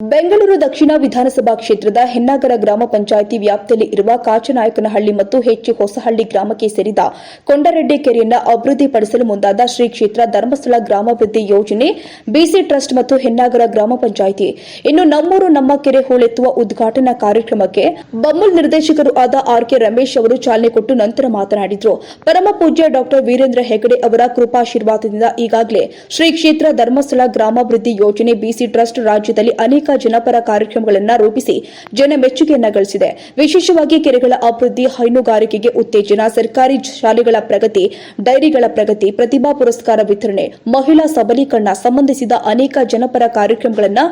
ಬೆಂಗಳೂರು ದಕ್ಷಿಣ ವಿಧಾನಸಭಾ ಕ್ಷೇತ್ರದ ಹೆನ್ನಾಗರ ಗ್ರಾಮ ಪಂಚಾಯಿತಿ ವ್ಯಾಪ್ತಿಯಲ್ಲಿ ಇರುವ ಕಾಚನಾಯಕನಹಳ್ಳಿ ಮತ್ತು ಹೆಚ್ಚು ಹೊಸಹಳ್ಳಿ ಗ್ರಾಮಕ್ಕೆ ಸೇರಿದ ಕೊಂಡರೆಡ್ಡಿ ಕೆರೆಯನ್ನು ಅಭಿವೃದ್ಧಿಪಡಿಸಲು ಮುಂದಾದ ಶ್ರೀ ಕ್ಷೇತ್ರ ಧರ್ಮಸ್ಥಳ ಗ್ರಾಮಾಭಿವೃದ್ಧಿ ಯೋಜನೆ ಬಿಸಿ ಟ್ರಸ್ಟ್ ಮತ್ತು ಹೆನ್ನಾಗರ ಗ್ರಾಮ ಪಂಚಾಯಿತಿ. ಇನ್ನು ನಮ್ಮೂರು ನಮ್ಮ ಕೆರೆ ಹೂಳೆತ್ತುವ ಉದ್ಘಾಟನಾ ಕಾರ್ಯಕ್ರಮಕ್ಕೆ ಬಮ್ಮುಲ್ ನಿರ್ದೇಶಕರು ಆದ ಆರ್ ಕೆ ರಮೇಶ್ ಅವರು ಚಾಲನೆ ಕೊಟ್ಟು ನಂತರ ಮಾತನಾಡಿದರು. ಪರಮ ಪೂಜ್ಯ ಡಾಕ್ಟರ್ ವೀರೇಂದ್ರ ಹೆಗಡೆ ಅವರ ಕೃಪಾಶೀರ್ವಾದದಿಂದ ಈಗಾಗಲೇ ಶ್ರೀ ಕ್ಷೇತ್ರ ಧರ್ಮಸ್ಥಳ ಗ್ರಾಮಾಭಿವೃದ್ಧಿ ಯೋಜನೆ ಬಿಸಿ ಟ್ರಸ್ಟ್ ರಾಜ್ಯದಲ್ಲಿ ಅನೇಕ ಜನಪರ ಕಾರ್ಯಕ್ರಮಗಳನ್ನು ರೂಪಿಸಿ ಜನ ಮೆಚ್ಚುಗೆಯನ್ನ ಗಳಿಸಿದೆ ವಿಶೇಷವಾಗಿ ಕೆರೆಗಳ ಅಭಿವೃದ್ಧಿ, ಹೈನುಗಾರಿಕೆಗೆ ಉತ್ತೇಜನ, ಸರ್ಕಾರಿ ಶಾಲೆಗಳ ಪ್ರಗತಿ, ಡೈರಿಗಳ ಪ್ರಗತಿ, ಪ್ರತಿಭಾ ಪುರಸ್ಕಾರ ವಿತರಣೆ, ಮಹಿಳಾ ಸಬಲೀಕರಣ ಸಂಬಂಧಿಸಿದ ಅನೇಕ ಜನಪರ ಕಾರ್ಯಕ್ರಮಗಳನ್ನು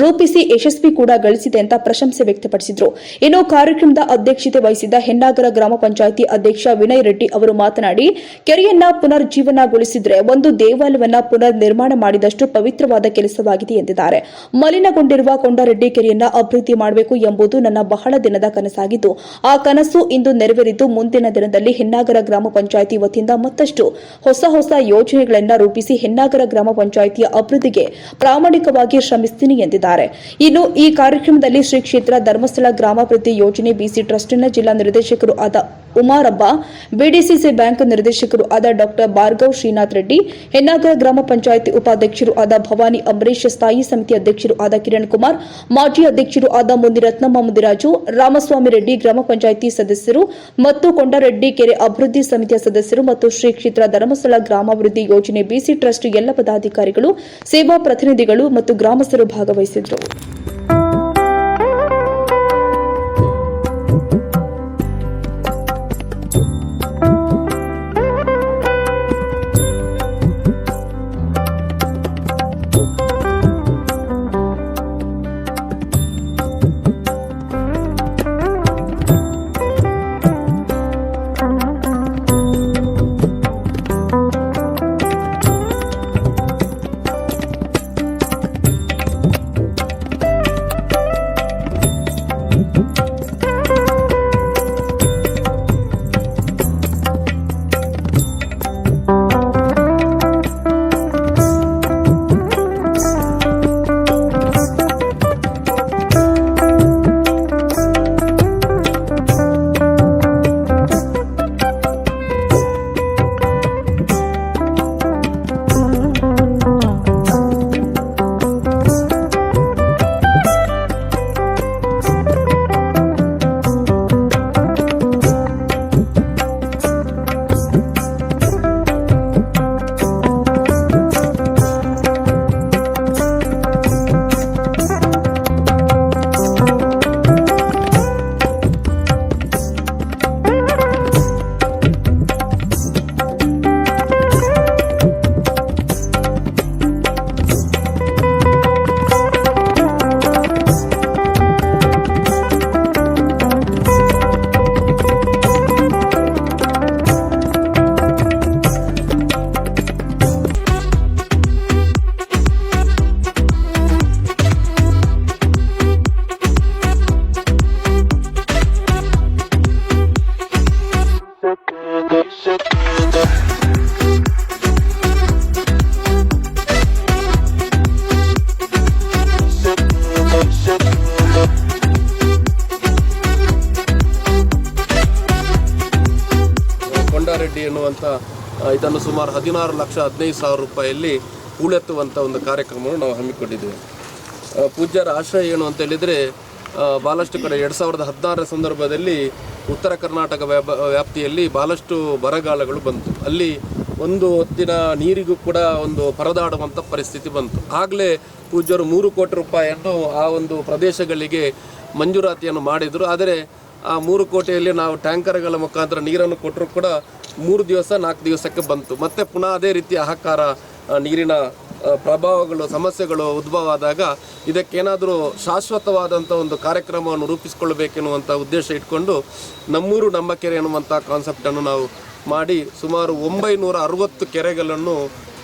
ರೂಪಿಸಿ ಯಶಸ್ವಿ ಕೂಡ ಗಳಿಸಿದೆ ಅಂತ ಪ್ರಶಂಸೆ ವ್ಯಕ್ತಪಡಿಸಿದರು. ಇನ್ನು ಕಾರ್ಯಕ್ರಮದ ಅಧ್ಯಕ್ಷತೆ ವಹಿಸಿದ್ದ ಹೆಣ್ಣಾಗರ ಗ್ರಾಮ ಪಂಚಾಯಿತಿ ಅಧ್ಯಕ್ಷ ವಿನಯ್ ರೆಡ್ಡಿ ಅವರು ಮಾತನಾಡಿ, ಕೆರೆಯನ್ನ ಪುನರ್ಜೀವನಗೊಳಿಸಿದ್ರೆ ಒಂದು ದೇವಾಲಯವನ್ನ ಪುನರ್ ನಿರ್ಮಾಣ ಮಾಡಿದಷ್ಟು ಪವಿತ್ರವಾದ ಕೆಲಸವಾಗಿದೆ ಎಂದಿದ್ದಾರೆ. ಮಲಿನಗೊಂಡಿರುವ ಕೊಂಡರೆಡ್ಡಿ ಕೆರೆಯನ್ನ ಅಭಿವೃದ್ಧಿ ಮಾಡಬೇಕು ಎಂಬುದು ನನ್ನ ಬಹಳ ದಿನದ ಕನಸಾಗಿದ್ದು ಆ ಕನಸು ಇಂದು ನೆರವೇರಿದ್ದು ಮುಂದಿನ ದಿನದಲ್ಲಿ ಹೆನ್ನಾಗರ ಗ್ರಾಮ ಪಂಚಾಯಿತಿ ವತಿಯಿಂದ ಮತ್ತಷ್ಟು ಹೊಸ ಹೊಸ ಯೋಜನೆಗಳನ್ನು ರೂಪಿಸಿ ಹೆನ್ನಾಗರ ಗ್ರಾಮ ಪಂಚಾಯಿತಿಯ ಅಭಿವೃದ್ಧಿಗೆ ಪ್ರಾಮಾಣಿಕವಾಗಿ ಶ್ರಮಿಸ್ತೀನಿ ಎಂದಿದ್ದಾರೆ. ಇನ್ನು ಈ ಕಾರ್ಯಕ್ರಮದಲ್ಲಿ ಶ್ರೀ ಕ್ಷೇತ್ರ ಧರ್ಮಸ್ಥಳ ಗ್ರಾಮಾಭಿವೃದ್ಧಿ ಯೋಜನೆ ಬಿಸಿ ಟ್ರಸ್ಟ್ನ ಜಿಲ್ಲಾ ನಿರ್ದೇಶಕರು ಆದ ಉಮಾರಬ್ಬ ಬಿಡಿಸಿಸಿ ಬ್ಯಾಂಕ್ ನಿರ್ದೇಶಕರು ಆದ ಡಾಕ್ಟರ್ ಭಾರ್ಗವ್ ಶ್ರೀನಾಥ್ ರೆಡ್ಡಿ ಹೆನ್ನಾಗರ ಗ್ರಾಮ ಪಂಚಾಯಿತಿ ಉಪಾಧ್ಯಕ್ಷರು ಆದ ಭವಾನಿ ಅಂಬರೀಶ್ ಸ್ಥಾಯಿ ಸಮಿತಿ ಅಧ್ಯಕ್ಷರು ಆದ ಕಿರಣ್ ಕುಮಾರ್ ಮಾಜಿ ಅಧ್ಯಕ್ಷರು ಆದ ಮುನಿರತ್ನಮ್ಮ ಮುದಿರಾಜು ರಾಮಸ್ವಾಮಿ ರೆಡ್ಡಿ ಗ್ರಾಮ ಪಂಚಾಯಿತಿ ಸದಸ್ಯರು ಮತ್ತು ಕೊಂಡರೆಡ್ಡಿ ಕೆರೆ ಅಭಿವೃದ್ಧಿ ಸಮಿತಿಯ ಸದಸ್ಯರು ಮತ್ತು ಶ್ರೀ ಕ್ಷೇತ್ರ ಧರ್ಮಸ್ಥಳ ಗ್ರಾಮಾಭಿವೃದ್ಧಿ ಯೋಜನೆ ಬಿಸಿ ಟ್ರಸ್ಟ್ ಎಲ್ಲ ಪದಾಧಿಕಾರಿಗಳು, ಸೇವಾ ಪ್ರತಿನಿಧಿಗಳು ಮತ್ತು ಗ್ರಾಮಸ್ಥರು ಭಾಗವಹಿಸಿದರು ಹದಿನಾರು ಲಕ್ಷ ಹದಿನೈದು ಸಾವಿರ ರೂಪಾಯಿಯಲ್ಲಿ ಹೂಳೆತ್ತುವಂಥ ಒಂದು ಕಾರ್ಯಕ್ರಮವನ್ನು ನಾವು ಹಮ್ಮಿಕೊಂಡಿದ್ದೇವೆ. ಪೂಜ್ಯರ ಆಶ್ರಯ ಏನು ಅಂತ ಹೇಳಿದರೆ ಭಾಳಷ್ಟು ಕಡೆ ಎರಡು ಸಾವಿರದ ಹದಿನಾರರ ಸಂದರ್ಭದಲ್ಲಿ ಉತ್ತರ ಕರ್ನಾಟಕ ವ್ಯಾಪ, ವ್ಯಾಪ್ತಿಯಲ್ಲಿ ಭಾಳಷ್ಟು ಬರಗಾಲಗಳು ಬಂತು. ಅಲ್ಲಿ ಒಂದು ಹೊತ್ತಿನ ನೀರಿಗೂ ಕೂಡ ಒಂದು ಪರದಾಡುವಂಥ ಪರಿಸ್ಥಿತಿ ಬಂತು. ಆಗಲೇ ಪೂಜ್ಯರು ಮೂರು ಕೋಟಿ ರೂಪಾಯಿಯನ್ನು ಆ ಒಂದು ಪ್ರದೇಶಗಳಿಗೆ ಮಂಜೂರಾತಿಯನ್ನು ಮಾಡಿದರು. ಆದರೆ ಆ ಮೂರು ಕೋಟೆಯಲ್ಲಿ ನಾವು ಟ್ಯಾಂಕರ್ಗಳ ಮುಖಾಂತರ ನೀರನ್ನು ಕೊಟ್ಟರು ಕೂಡ ಮೂರು ದಿವಸ, ನಾಲ್ಕು ದಿವಸಕ್ಕೆ ಬಂತು. ಮತ್ತೆ ಪುನಃ ಅದೇ ರೀತಿ ಅಹಕಾರ ನೀರಿನ ಪ್ರಭಾವಗಳು, ಸಮಸ್ಯೆಗಳು ಉದ್ಭವ ಆದಾಗ ಇದಕ್ಕೇನಾದರೂ ಶಾಶ್ವತವಾದಂಥ ಒಂದು ಕಾರ್ಯಕ್ರಮವನ್ನು ರೂಪಿಸಿಕೊಳ್ಳಬೇಕೆನ್ನುವಂಥ ಉದ್ದೇಶ ಇಟ್ಕೊಂಡು ನಮ್ಮೂರು, ನಮ್ಮ ಕೆರೆ ಎನ್ನುವಂಥ ಕಾನ್ಸೆಪ್ಟನ್ನು ನಾವು ಮಾಡಿ ಸುಮಾರು ಒಂಬೈನೂರ ಅರವತ್ತು ಕೆರೆಗಳನ್ನು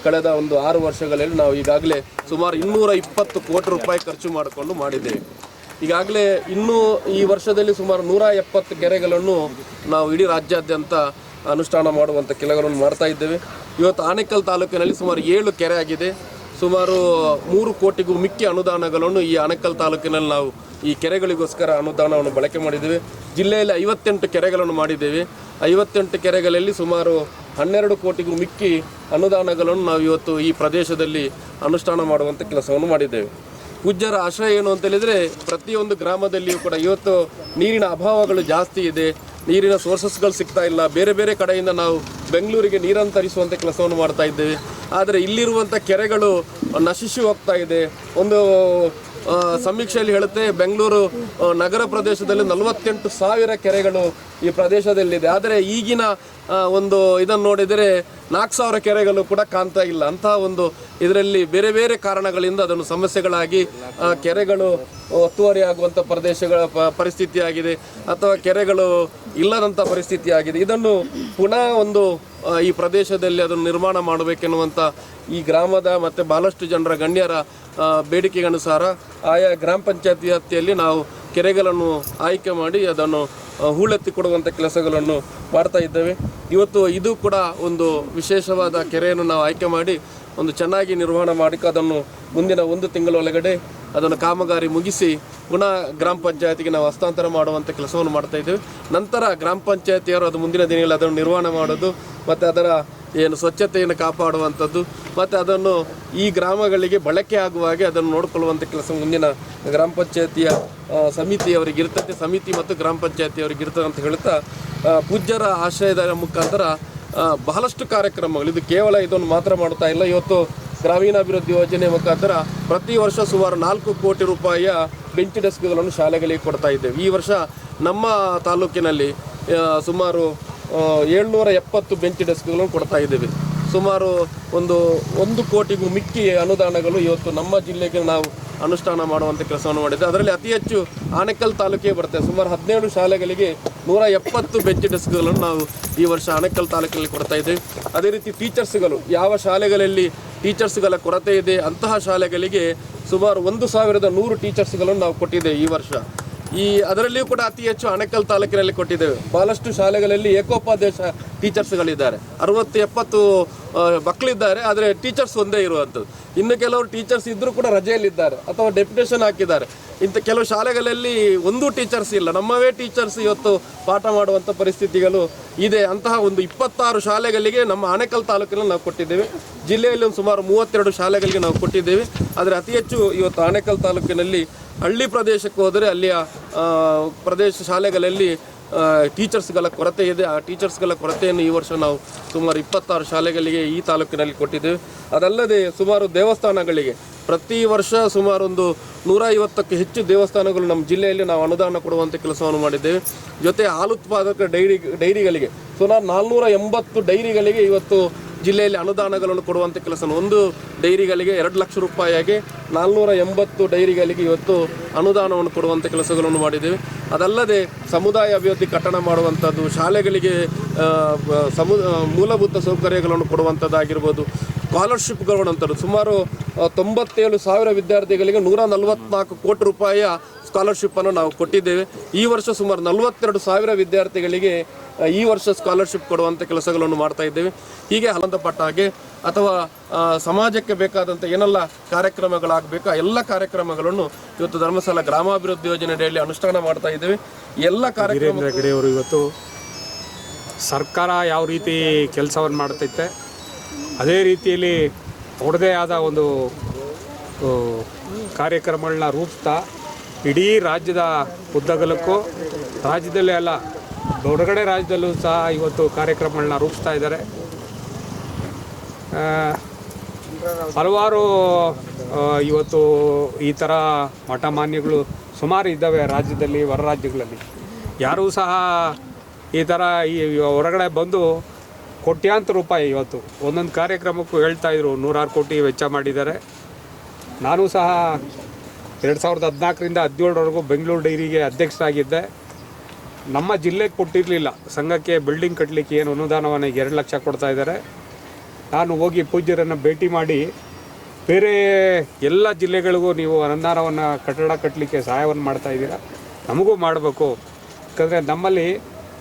ಕಳೆದ ಒಂದು ಆರು ವರ್ಷಗಳಲ್ಲಿ ನಾವು ಈಗಾಗಲೇ ಸುಮಾರು ಇನ್ನೂರ ಇಪ್ಪತ್ತು ಕೋಟಿ ರೂಪಾಯಿ ಖರ್ಚು ಮಾಡಿಕೊಂಡು ಮಾಡಿದ್ದೇವೆ. ಈಗಾಗಲೇ ಇನ್ನೂ ಈ ವರ್ಷದಲ್ಲಿ ಸುಮಾರು ನೂರ ಎಪ್ಪತ್ತು ಕೆರೆಗಳನ್ನು ನಾವು ಇಡೀ ರಾಜ್ಯಾದ್ಯಂತ ಅನುಷ್ಠಾನ ಮಾಡುವಂಥ ಕೆಲಗಳನ್ನು ಮಾಡ್ತಾ ಇದ್ದೇವೆ. ಇವತ್ತು ಆನೇಕಲ್ ತಾಲೂಕಿನಲ್ಲಿ ಸುಮಾರು ಏಳು ಕೆರೆ ಆಗಿದೆ. ಸುಮಾರು ಮೂರು ಕೋಟಿಗೂ ಮಿಕ್ಕಿ ಅನುದಾನಗಳನ್ನು ಈ ಆನೇಕಲ್ ತಾಲೂಕಿನಲ್ಲಿ ನಾವು ಈ ಕೆರೆಗಳಿಗೋಸ್ಕರ ಅನುದಾನವನ್ನು ಬಳಕೆ ಮಾಡಿದ್ದೇವೆ. ಜಿಲ್ಲೆಯಲ್ಲಿ ಐವತ್ತೆಂಟು ಕೆರೆಗಳನ್ನು ಮಾಡಿದ್ದೇವೆ. ಐವತ್ತೆಂಟು ಕೆರೆಗಳಲ್ಲಿ ಸುಮಾರು ಹನ್ನೆರಡು ಕೋಟಿಗೂ ಮಿಕ್ಕಿ ಅನುದಾನಗಳನ್ನು ನಾವು ಇವತ್ತು ಈ ಪ್ರದೇಶದಲ್ಲಿ ಅನುಷ್ಠಾನ ಮಾಡುವಂಥ ಕೆಲಸವನ್ನು ಮಾಡಿದ್ದೇವೆ. ಪೂಜ್ಯರ ಆಶ್ರಯ ಏನು ಅಂತ ಹೇಳಿದ್ರೆ ಪ್ರತಿಯೊಂದು ಗ್ರಾಮದಲ್ಲಿಯೂ ಕೂಡ ಇವತ್ತು ನೀರಿನ ಅಭಾವಗಳು ಜಾಸ್ತಿ ಇದೆ. ನೀರಿನ ಸೋರ್ಸಸ್ಗಳು ಸಿಗ್ತಾ ಇಲ್ಲ. ಬೇರೆ ಬೇರೆ ಕಡೆಯಿಂದ ನಾವು ಬೆಂಗಳೂರಿಗೆ ನೀರನ್ನು ತರಿಸುವಂಥ ಕೆಲಸವನ್ನು ಮಾಡ್ತಾ ಇದ್ದೇವೆ. ಆದರೆ ಇಲ್ಲಿರುವಂಥ ಕೆರೆಗಳು ನಶಿಸಿ ಹೋಗ್ತಾ ಇದೆ. ಒಂದು ಸಮೀಕ್ಷೆಯಲ್ಲಿ ಹೇಳುತ್ತೆ, ಬೆಂಗಳೂರು ನಗರ ಪ್ರದೇಶದಲ್ಲಿ ನಲವತ್ತೆಂಟು ಸಾವಿರ ಕೆರೆಗಳು ಈ ಪ್ರದೇಶದಲ್ಲಿದೆ. ಆದರೆ ಈಗಿನ ಒಂದು ಇದನ್ನು ನೋಡಿದರೆ ನಾಲ್ಕು ಸಾವಿರ ಕೆರೆಗಳು ಕೂಡ ಕಾಣ್ತಾ ಇಲ್ಲ. ಅಂತಹ ಒಂದು ಇದರಲ್ಲಿ ಬೇರೆ ಬೇರೆ ಕಾರಣಗಳಿಂದ ಅದನ್ನು ಸಮಸ್ಯೆಗಳಾಗಿ ಕೆರೆಗಳು ಒತ್ತುವರಿ ಆಗುವಂಥ ಪ್ರದೇಶಗಳ ಪರಿಸ್ಥಿತಿಯಾಗಿದೆ ಅಥವಾ ಕೆರೆಗಳು ಇಲ್ಲದಂಥ ಪರಿಸ್ಥಿತಿಯಾಗಿದೆ. ಇದನ್ನು ಪುನಃ ಒಂದು ಈ ಪ್ರದೇಶದಲ್ಲಿ ಅದನ್ನು ನಿರ್ಮಾಣ ಮಾಡಬೇಕೆನ್ನುವಂಥ ಈ ಗ್ರಾಮದ ಮತ್ತು ಭಾಳಷ್ಟು ಜನರ ಗಣ್ಯರ ಬೇಡಿಕೆಗನುಸಾರ ಆಯಾ ಗ್ರಾಮ ಪಂಚಾಯತ್ ವ್ಯಾಪ್ತಿಯಲ್ಲಿ ನಾವು ಕೆರೆಗಳನ್ನು ಆಯ್ಕೆ ಮಾಡಿ ಅದನ್ನು ಹೂಳೆತ್ತಿ ಕೊಡುವಂಥ ಕೆಲಸಗಳನ್ನು ಮಾಡ್ತಾ ಇದ್ದೇವೆ. ಇವತ್ತು ಇದು ಕೂಡ ಒಂದು ವಿಶೇಷವಾದ ಕೆರೆಯನ್ನು ನಾವು ಆಯ್ಕೆ ಮಾಡಿ ಒಂದು ಚೆನ್ನಾಗಿ ನಿರ್ವಹಣೆ ಮಾಡಿ ಅದನ್ನು ಮುಂದಿನ ಒಂದು ತಿಂಗಳೊಳಗಡೆ ಅದನ್ನು ಕಾಮಗಾರಿ ಮುಗಿಸಿ ಪುನಃ ಗ್ರಾಮ ಪಂಚಾಯತಿಗೆ ನಾವು ಹಸ್ತಾಂತರ ಮಾಡುವಂಥ ಕೆಲಸವನ್ನು ಮಾಡ್ತಾ ಇದ್ದೇವೆ. ನಂತರ ಗ್ರಾಮ ಪಂಚಾಯತಿಯವರು ಅದು ಮುಂದಿನ ದಿನಗಳಲ್ಲಿ ಅದನ್ನು ನಿರ್ವಹಣೆ ಮಾಡೋದು, ಮತ್ತು ಅದರ ಏನು ಸ್ವಚ್ಛತೆಯನ್ನು ಕಾಪಾಡುವಂಥದ್ದು, ಮತ್ತು ಅದನ್ನು ಈ ಗ್ರಾಮಗಳಿಗೆ ಬಳಕೆ ಆಗುವ ಹಾಗೆ ಅದನ್ನು ನೋಡಿಕೊಳ್ಳುವಂಥ ಕೆಲಸ ಮುಂದಿನ ಗ್ರಾಮ ಪಂಚಾಯತಿಯ ಸಮಿತಿಯವರಿಗೆ ಇರ್ತದೆ. ಸಮಿತಿ ಮತ್ತು ಗ್ರಾಮ ಪಂಚಾಯತಿಯವರಿಗೆ ಇರ್ತದೆ ಅಂತ ಹೇಳ್ತಾ ಪೂಜ್ಯರ ಆಶ್ರಯದ ಮುಖಾಂತರ ಬಹಳಷ್ಟು ಕಾರ್ಯಕ್ರಮಗಳು. ಇದು ಕೇವಲ ಇದನ್ನು ಮಾತ್ರ ಮಾಡ್ತಾ ಇಲ್ಲ. ಇವತ್ತು ಗ್ರಾಮೀಣಾಭಿವೃದ್ಧಿ ಯೋಜನೆ ಮುಖಾಂತರ ಪ್ರತಿ ವರ್ಷ ಸುಮಾರು ನಾಲ್ಕು ಕೋಟಿ ರೂಪಾಯಿಯ ಬೆಂಚ್ ಡೆಸ್ಕ್ಗಳನ್ನು ಶಾಲೆಗಳಿಗೆ ಕೊಡ್ತಾ ಇದ್ದೇವೆ. ಈ ವರ್ಷ ನಮ್ಮ ತಾಲೂಕಿನಲ್ಲಿ ಸುಮಾರು ಏಳ್ನೂರ ಎಪ್ಪತ್ತು ಬೆಂಚ್ ಡೆಸ್ಕ್ಗಳನ್ನು ಕೊಡ್ತಾ ಇದ್ದೇವೆ. ಸುಮಾರು ಒಂದು ಒಂದು ಕೋಟಿಗೂ ಮಿಕ್ಕಿ ಅನುದಾನಗಳು ಇವತ್ತು ನಮ್ಮ ಜಿಲ್ಲೆಗೆ ನಾವು ಅನುಷ್ಠಾನ ಮಾಡುವಂಥ ಕೆಲಸವನ್ನು ಮಾಡಿದ್ದೆ ಅದರಲ್ಲಿ ಅತಿ ಹೆಚ್ಚು ಆನೇಕಲ್ ತಾಲೂಕಿಗೆ ಬರುತ್ತೆ. ಸುಮಾರು ಹದಿನೇಳು ಶಾಲೆಗಳಿಗೆ ನೂರ ಎಪ್ಪತ್ತು ಬೆಂಚ್ ಡೆಸ್ಕ್ಗಳನ್ನು ನಾವು ಈ ವರ್ಷ ಆನೇಕಲ್ ತಾಲೂಕಿನಲ್ಲಿ ಕೊಡ್ತಾ ಇದ್ದೇವೆ ಅದೇ ರೀತಿ ಟೀಚರ್ಸ್ಗಳು, ಯಾವ ಶಾಲೆಗಳಲ್ಲಿ ಟೀಚರ್ಸ್ಗಳ ಕೊರತೆ ಇದೆ, ಅಂತಹ ಶಾಲೆಗಳಿಗೆ ಸುಮಾರು ಒಂದು ಸಾವಿರದ ನೂರು ಟೀಚರ್ಸ್ಗಳನ್ನು ನಾವು ಕೊಟ್ಟಿದ್ದೇವೆ ಈ ವರ್ಷ. ಈ ಅದರಲ್ಲಿಯೂ ಕೂಡ ಅತಿ ಹೆಚ್ಚು ಅಣೆಕಲ್ ತಾಲೂಕಿನಲ್ಲಿ ಕೊಟ್ಟಿದ್ದೇವೆ. ಬಹಳಷ್ಟು ಶಾಲೆಗಳಲ್ಲಿ ಏಕೋಪಾಧ್ಯಾಯ ಟೀಚರ್ಸ್ಗಳಿದ್ದಾರೆ. ಅರವತ್ತು ಎಪ್ಪತ್ತು ಮಕ್ಕಳಿದ್ದಾರೆ, ಆದರೆ ಟೀಚರ್ಸ್ ಒಂದೇ ಇರುವಂಥದ್ದು. ಇನ್ನು ಕೆಲವರು ಟೀಚರ್ಸ್ ಇದ್ದರೂ ಕೂಡ ರಜೆಯಲ್ಲಿದ್ದಾರೆ ಅಥವಾ ಡೆಪ್ಯುಟೇಷನ್ ಹಾಕಿದ್ದಾರೆ. ಇಂಥ ಕೆಲವು ಶಾಲೆಗಳಲ್ಲಿ ಒಂದೂ ಟೀಚರ್ಸ್ ಇಲ್ಲ. ನಮ್ಮವೇ ಟೀಚರ್ಸ್ ಇವತ್ತು ಪಾಠ ಮಾಡುವಂಥ ಪರಿಸ್ಥಿತಿಗಳು ಇದೆ. ಅಂತಹ ಒಂದು ಇಪ್ಪತ್ತಾರು ಶಾಲೆಗಳಿಗೆ ನಮ್ಮ ಆನೇಕಲ್ ತಾಲೂಕಿನಲ್ಲಿ ನಾವು ಕೊಟ್ಟಿದ್ದೇವೆ. ಜಿಲ್ಲೆಯಲ್ಲಿ ಒಂದು ಸುಮಾರು ಮೂವತ್ತೆರಡು ಶಾಲೆಗಳಿಗೆ ನಾವು ಕೊಟ್ಟಿದ್ದೇವೆ. ಆದರೆ ಅತಿ ಹೆಚ್ಚು ಇವತ್ತು ಆಣೆಕಲ್ ತಾಲೂಕಿನಲ್ಲಿ ಹಳ್ಳಿ ಪ್ರದೇಶಕ್ಕೆ ಹೋದರೆ ಅಲ್ಲಿಯ ಪ್ರದೇಶ ಶಾಲೆಗಳಲ್ಲಿ ಟೀಚರ್ಸ್ಗಳ ಕೊರತೆ ಇದೆ. ಆ ಟೀಚರ್ಸ್ಗಳ ಕೊರತೆಯನ್ನು ಈ ವರ್ಷ ನಾವು ಸುಮಾರು ಇಪ್ಪತ್ತಾರು ಶಾಲೆಗಳಿಗೆ ಈ ತಾಲೂಕಿನಲ್ಲಿ ಕೊಟ್ಟಿದ್ದೇವೆ. ಅದಲ್ಲದೆ ಸುಮಾರು ದೇವಸ್ಥಾನಗಳಿಗೆ ಪ್ರತಿ ವರ್ಷ ಸುಮಾರು ಒಂದು ನೂರ ಐವತ್ತಕ್ಕೆ ಹೆಚ್ಚು ದೇವಸ್ಥಾನಗಳು ನಮ್ಮ ಜಿಲ್ಲೆಯಲ್ಲಿ ನಾವು ಅನುದಾನ ಕೊಡುವಂಥ ಕೆಲಸವನ್ನು ಮಾಡಿದ್ದೇವೆ. ಜೊತೆ ಹಾಲು ಉತ್ಪಾದಕ ಡೈರಿ, ಡೈರಿಗಳಿಗೆ ಸುಮಾರು ನಾಲ್ನೂರ ಎಂಬತ್ತು ಡೈರಿಗಳಿಗೆ ಇವತ್ತು ಜಿಲ್ಲೆಯಲ್ಲಿ ಅನುದಾನಗಳನ್ನು ಕೊಡುವಂಥ ಕೆಲಸ ಒಂದು ಡೈರಿಗಳಿಗೆ ಎರಡು ಲಕ್ಷ ರೂಪಾಯಿಯಾಗಿ ನಾಲ್ನೂರ ಎಂಬತ್ತು ಡೈರಿಗಳಿಗೆ ಇವತ್ತು ಅನುದಾನವನ್ನು ಕೊಡುವಂಥ ಕೆಲಸಗಳನ್ನು ಮಾಡಿದ್ದೇವೆ. ಅದಲ್ಲದೆ ಸಮುದಾಯ ಅಭಿವೃದ್ಧಿ ಕಟ್ಟಣ ಮಾಡುವಂಥದ್ದು ಶಾಲೆಗಳಿಗೆ ಸಮು ಮೂಲಭೂತ ಸೌಕರ್ಯಗಳನ್ನು ಕೊಡುವಂಥದ್ದಾಗಿರ್ಬೋದು ಸ್ಕಾಲರ್ಶಿಪ್ಗಳು ಸುಮಾರು ತೊಂಬತ್ತೇಳು ಸಾವಿರ ವಿದ್ಯಾರ್ಥಿಗಳಿಗೆ ನೂರ ನಲವತ್ನಾಲ್ಕು ಕೋಟಿ ರೂಪಾಯಿಯ ಸ್ಕಾಲರ್ಶಿಪ್ಪನ್ನು ನಾವು ಕೊಟ್ಟಿದ್ದೇವೆ. ಈ ವರ್ಷ ಸುಮಾರು ನಲವತ್ತೆರಡು ಸಾವಿರ ವಿದ್ಯಾರ್ಥಿಗಳಿಗೆ ಈ ವರ್ಷ ಸ್ಕಾಲರ್ಶಿಪ್ ಕೊಡುವಂಥ ಕೆಲಸಗಳನ್ನು ಮಾಡ್ತಾ ಇದ್ದೇವೆ. ಹೀಗೆ ಸಂಬಂಧಪಟ್ಟ ಹಾಗೆ, ಅಥವಾ ಸಮಾಜಕ್ಕೆ ಬೇಕಾದಂಥ ಏನೆಲ್ಲ ಕಾರ್ಯಕ್ರಮಗಳಾಗಬೇಕು, ಎಲ್ಲ ಕಾರ್ಯಕ್ರಮಗಳನ್ನು ಇವತ್ತು ಧರ್ಮಸ್ಥಳ ಗ್ರಾಮಾಭಿವೃದ್ಧಿ ಯೋಜನೆ ಅಡಿಯಲ್ಲಿ ಅನುಷ್ಠಾನ ಮಾಡ್ತಾ ಇದ್ದೇವೆ. ಎಲ್ಲ ಕಾರ್ಯಕ್ರಮ ಇವತ್ತು ಸರ್ಕಾರ ಯಾವ ರೀತಿ ಕೆಲಸವನ್ನು ಮಾಡ್ತೈತೆ ಅದೇ ರೀತಿಯಲ್ಲಿ ಅವ್ರದ್ದೇ ಆದ ಒಂದು ಕಾರ್ಯಕ್ರಮಗಳನ್ನ ರೂಪಿಸ್ತಾ ಇಡೀ ರಾಜ್ಯದ ಉದ್ದಗಲಕ್ಕೂ ರಾಜ್ಯದಲ್ಲೇ ಅಲ್ಲ ಹೊರಗಡೆ ರಾಜ್ಯದಲ್ಲೂ ಸಹ ಇವತ್ತು ಕಾರ್ಯಕ್ರಮಗಳನ್ನ ರೂಪಿಸ್ತಾ ಇದ್ದಾರೆ. ಹಲವಾರು ಇವತ್ತು ಈ ಥರ ಮಠಮಾನ್ಯಗಳು ಸುಮಾರು ಇದ್ದಾವೆ ರಾಜ್ಯದಲ್ಲಿ, ಹೊರ ರಾಜ್ಯಗಳಲ್ಲಿ. ಯಾರೂ ಸಹ ಈ ಥರ ಈ ಹೊರಗಡೆ ಬಂದು ಕೋಟ್ಯಾಂತರ ರೂಪಾಯಿ ಇವತ್ತು. ಒಂದೊಂದು ಕಾರ್ಯಕ್ರಮಕ್ಕೂ ಹೇಳ್ತಾ ಇದ್ರು, ನೂರಾರು ಕೋಟಿ ವೆಚ್ಚ ಮಾಡಿದ್ದಾರೆ. ನಾನು ಸಹ ಎರಡು ಸಾವಿರದ ಹದಿನಾಲ್ಕರಿಂದ ಹದಿನೇಳರವರೆಗೂ ಬೆಂಗಳೂರು ಡೈರಿಗೆ ಅಧ್ಯಕ್ಷರಾಗಿದ್ದೆ ನಮ್ಮ ಜಿಲ್ಲೆಗೆ ಕೊಟ್ಟಿರಲಿಲ್ಲ. ಸಂಘಕ್ಕೆ ಬಿಲ್ಡಿಂಗ್ ಕಟ್ಟಲಿಕ್ಕೆ ಏನು ಅನುದಾನವನ್ನು ಎರಡು ಲಕ್ಷ ಕೊಡ್ತಾ ಇದ್ದಾರೆ. ನಾನು ಹೋಗಿ ಪೂಜ್ಯರನ್ನು ಭೇಟಿ ಮಾಡಿ, ಬೇರೆ ಎಲ್ಲ ಜಿಲ್ಲೆಗಳಿಗೂ ನೀವು ಅನುದಾನವನ್ನು ಕಟ್ಟಡ ಕಟ್ಟಲಿಕ್ಕೆ ಸಹಾಯವನ್ನು ಮಾಡ್ತಾ ಇದ್ದೀರಾ? ನಮಗೂ ಮಾಡಬೇಕು. ಯಾಕಂದರೆ ನಮ್ಮಲ್ಲಿ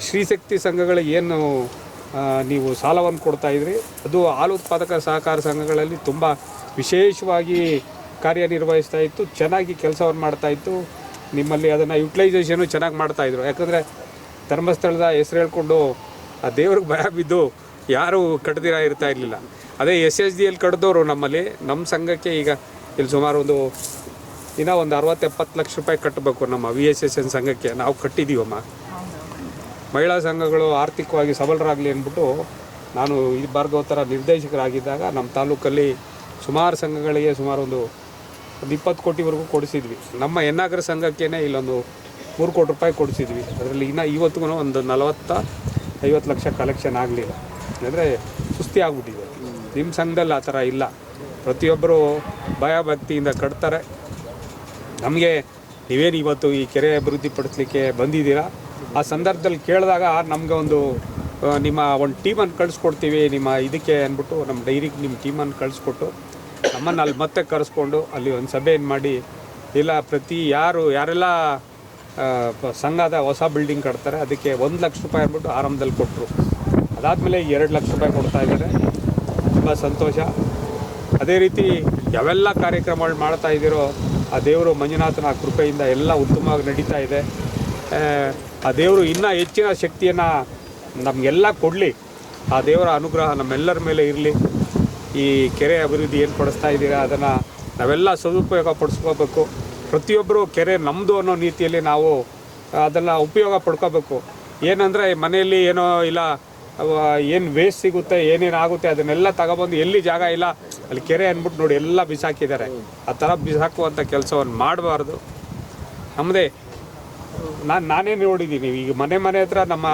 ಶ್ರೀಶಕ್ತಿ ಸಂಘಗಳಿಗೆ ಏನು ನೀವು ಸಾಲವನ್ನು ಕೊಡ್ತಾ ಇದ್ರಿ. ಅದು ಹಾಲು ಉತ್ಪಾದಕ ಸಹಕಾರ ಸಂಘಗಳಲ್ಲಿ ತುಂಬ ವಿಶೇಷವಾಗಿ ಕಾರ್ಯನಿರ್ವಹಿಸ್ತಾ ಇತ್ತು. ಚೆನ್ನಾಗಿ ಕೆಲಸವನ್ನು ಮಾಡ್ತಾ ಇತ್ತು. ನಿಮ್ಮಲ್ಲಿ ಅದನ್ನು ಯುಟಿಲೈಸೇಷನು ಚೆನ್ನಾಗಿ ಮಾಡ್ತಾಯಿದ್ರು ಯಾಕಂದರೆ ಧರ್ಮಸ್ಥಳದ ಹೆಸರು ಹೇಳ್ಕೊಂಡು ಆ ದೇವ್ರಿಗೆ ಭಯ ಬಿದ್ದು ಯಾರೂ ಕಟ್ಟದಿರ ಇರ್ತಾ ಇರಲಿಲ್ಲ. ಅದೇ ಎಸ್ ಎಸ್ ಡಿ ಕಡ್ದವರು ನಮ್ಮಲ್ಲಿ. ನಮ್ಮ ಸಂಘಕ್ಕೆ ಈಗ ಇಲ್ಲಿ ಸುಮಾರು ಒಂದು ಇನ್ನೂ ಒಂದು ಅರವತ್ತು ಎಪ್ಪತ್ತು ಲಕ್ಷ ರೂಪಾಯಿ ಕಟ್ಟಬೇಕು ನಮ್ಮ ವಿ ಎಸ್ ಎಸ್ ಎನ್ ಸಂಘಕ್ಕೆ. ನಾವು ಕಟ್ಟಿದ್ದೀವಮ್ಮ. ಮಹಿಳಾ ಸಂಘಗಳು ಆರ್ಥಿಕವಾಗಿ ಸಬಲರಾಗಲಿ ಅಂದ್ಬಿಟ್ಟು ನಾನು ಈ ಭಾರ್ಗವತರ ನಿರ್ದೇಶಕರಾಗಿದ್ದಾಗ ನಮ್ಮ ತಾಲೂಕಲ್ಲಿ ಸುಮಾರು ಸಂಘಗಳಿಗೆ ಸುಮಾರು ಒಂದು ಒಂದು ಇಪ್ಪತ್ತು ಕೋಟಿವರೆಗೂ ಕೊಡಿಸಿದ್ವಿ. ನಮ್ಮ ಎನ್ನಾಗರ ಸಂಘಕ್ಕೇ ಇಲ್ಲೊಂದು ಮೂರು ಕೋಟಿ ರೂಪಾಯಿ ಕೊಡಿಸಿದ್ವಿ. ಅದರಲ್ಲಿ ಇನ್ನು ಇವತ್ತಿಗೂ ಒಂದು ನಲವತ್ತ ಐವತ್ತು ಲಕ್ಷ ಕಲೆಕ್ಷನ್ ಆಗಲಿಲ್ಲ. ಅಂದರೆ ಸುಸ್ತಿ ಆಗ್ಬಿಟ್ಟಿದೆ. ನಿಮ್ಮ ಸಂಘದಲ್ಲಿ ಆ ಥರ ಇಲ್ಲ. ಪ್ರತಿಯೊಬ್ಬರು ಭಯಭಕ್ತಿಯಿಂದ ಕಟ್ತಾರೆ. ನಮಗೆ ನೀವೇನು ಇವತ್ತು ಈ ಕೆರೆ ಅಭಿವೃದ್ಧಿ ಪಡಿಸ್ಲಿಕ್ಕೆ ಬಂದಿದ್ದೀರಾ? ಆ ಸಂದರ್ಭದಲ್ಲಿ ಕೇಳಿದಾಗ ನಮಗೆ ಒಂದು ನಿಮ್ಮ ಒಂದು ಟೀಮನ್ನು ಕಳಿಸ್ಕೊಡ್ತೀವಿ, ನಿಮ್ಮ ಇದಕ್ಕೆ ಅಂದ್ಬಿಟ್ಟು ನಮ್ಮ ಡೈರಿಗೆ ನಿಮ್ಮ ಟೀಮನ್ನು ಕಳಿಸ್ಕೊಟ್ಟು, ನಮ್ಮನ್ನು ಅಲ್ಲಿ ಮತ್ತೆ ಕರೆಸ್ಕೊಂಡು ಅಲ್ಲಿ ಒಂದು ಸಭೆಯನ್ನು ಮಾಡಿ, ಇಲ್ಲ, ಪ್ರತಿ ಯಾರು, ಯಾರೆಲ್ಲ ಸಂಘದ ಹೊಸ ಬಿಲ್ಡಿಂಗ್ ಕಟ್ತಾರೆ, ಅದಕ್ಕೆ ಒಂದು ಲಕ್ಷ ರೂಪಾಯಿ ಅಂದ್ಬಿಟ್ಟು ಆರಂಭದಲ್ಲಿ ಕೊಟ್ಟರು ಅದಾದಮೇಲೆ ಎರಡು ಲಕ್ಷ ರೂಪಾಯಿ ಕೊಡ್ತಾ ಇದ್ದಾರೆ. ತುಂಬ ಸಂತೋಷ. ಅದೇ ರೀತಿ ಯಾವೆಲ್ಲ ಕಾರ್ಯಕ್ರಮಗಳು ಮಾಡ್ತಾ ಇದ್ದೀರೋ, ಆ ದೇವರು ಮಂಜುನಾಥನ ಕೃಪೆಯಿಂದ ಎಲ್ಲ ಉತ್ತಮವಾಗಿ ನಡೀತಾ ಇದೆ. ಆ, ದೇವರು ಇನ್ನೂ ಹೆಚ್ಚಿನ ಶಕ್ತಿಯನ್ನು ನಮಗೆಲ್ಲ ಕೊಡಲಿ. ಆ ದೇವರ ಅನುಗ್ರಹ ನಮ್ಮೆಲ್ಲರ ಮೇಲೆ ಇರಲಿ. ಈ ಕೆರೆ ಅಭಿವೃದ್ಧಿ ಏನು ಪಡಿಸ್ತಾ ಇದ್ದೀರಾ ಅದನ್ನು ನಾವೆಲ್ಲ ಸದುಪಯೋಗ ಪಡಿಸ್ಕೋಬೇಕು. ಪ್ರತಿಯೊಬ್ಬರು ಕೆರೆ ನಮ್ಮದು ಅನ್ನೋ ರೀತಿಯಲ್ಲಿ ನಾವು ಅದನ್ನು ಉಪಯೋಗ ಪಡ್ಕೋಬೇಕು. ಏನಂದರೆ ಮನೆಯಲ್ಲಿ ಏನೋ ಇಲ್ಲ ಏನು ವೇಸ್ಟ್ ಸಿಗುತ್ತೆ ಏನೇನು ಆಗುತ್ತೆ ಅದನ್ನೆಲ್ಲ ತಗೊಬಂದು ಎಲ್ಲಿ ಜಾಗ ಇಲ್ಲ ಅಲ್ಲಿ ಕೆರೆ ಅಂದ್ಬಿಟ್ಟು ನೋಡಿ ಎಲ್ಲ ಬಿಸಾಕಿದ್ದಾರೆ. ಆ ಥರ ಬಿಸಾಕುವಂಥ ಕೆಲಸವನ್ನು ಮಾಡಬಾರ್ದು. ನಮ್ಮದೇ ನಾನು ನಾನೇ ನೋಡಿದ್ದೀನಿ ಈಗ ಮನೆ ಮನೆ ಹತ್ರ ನಮ್ಮ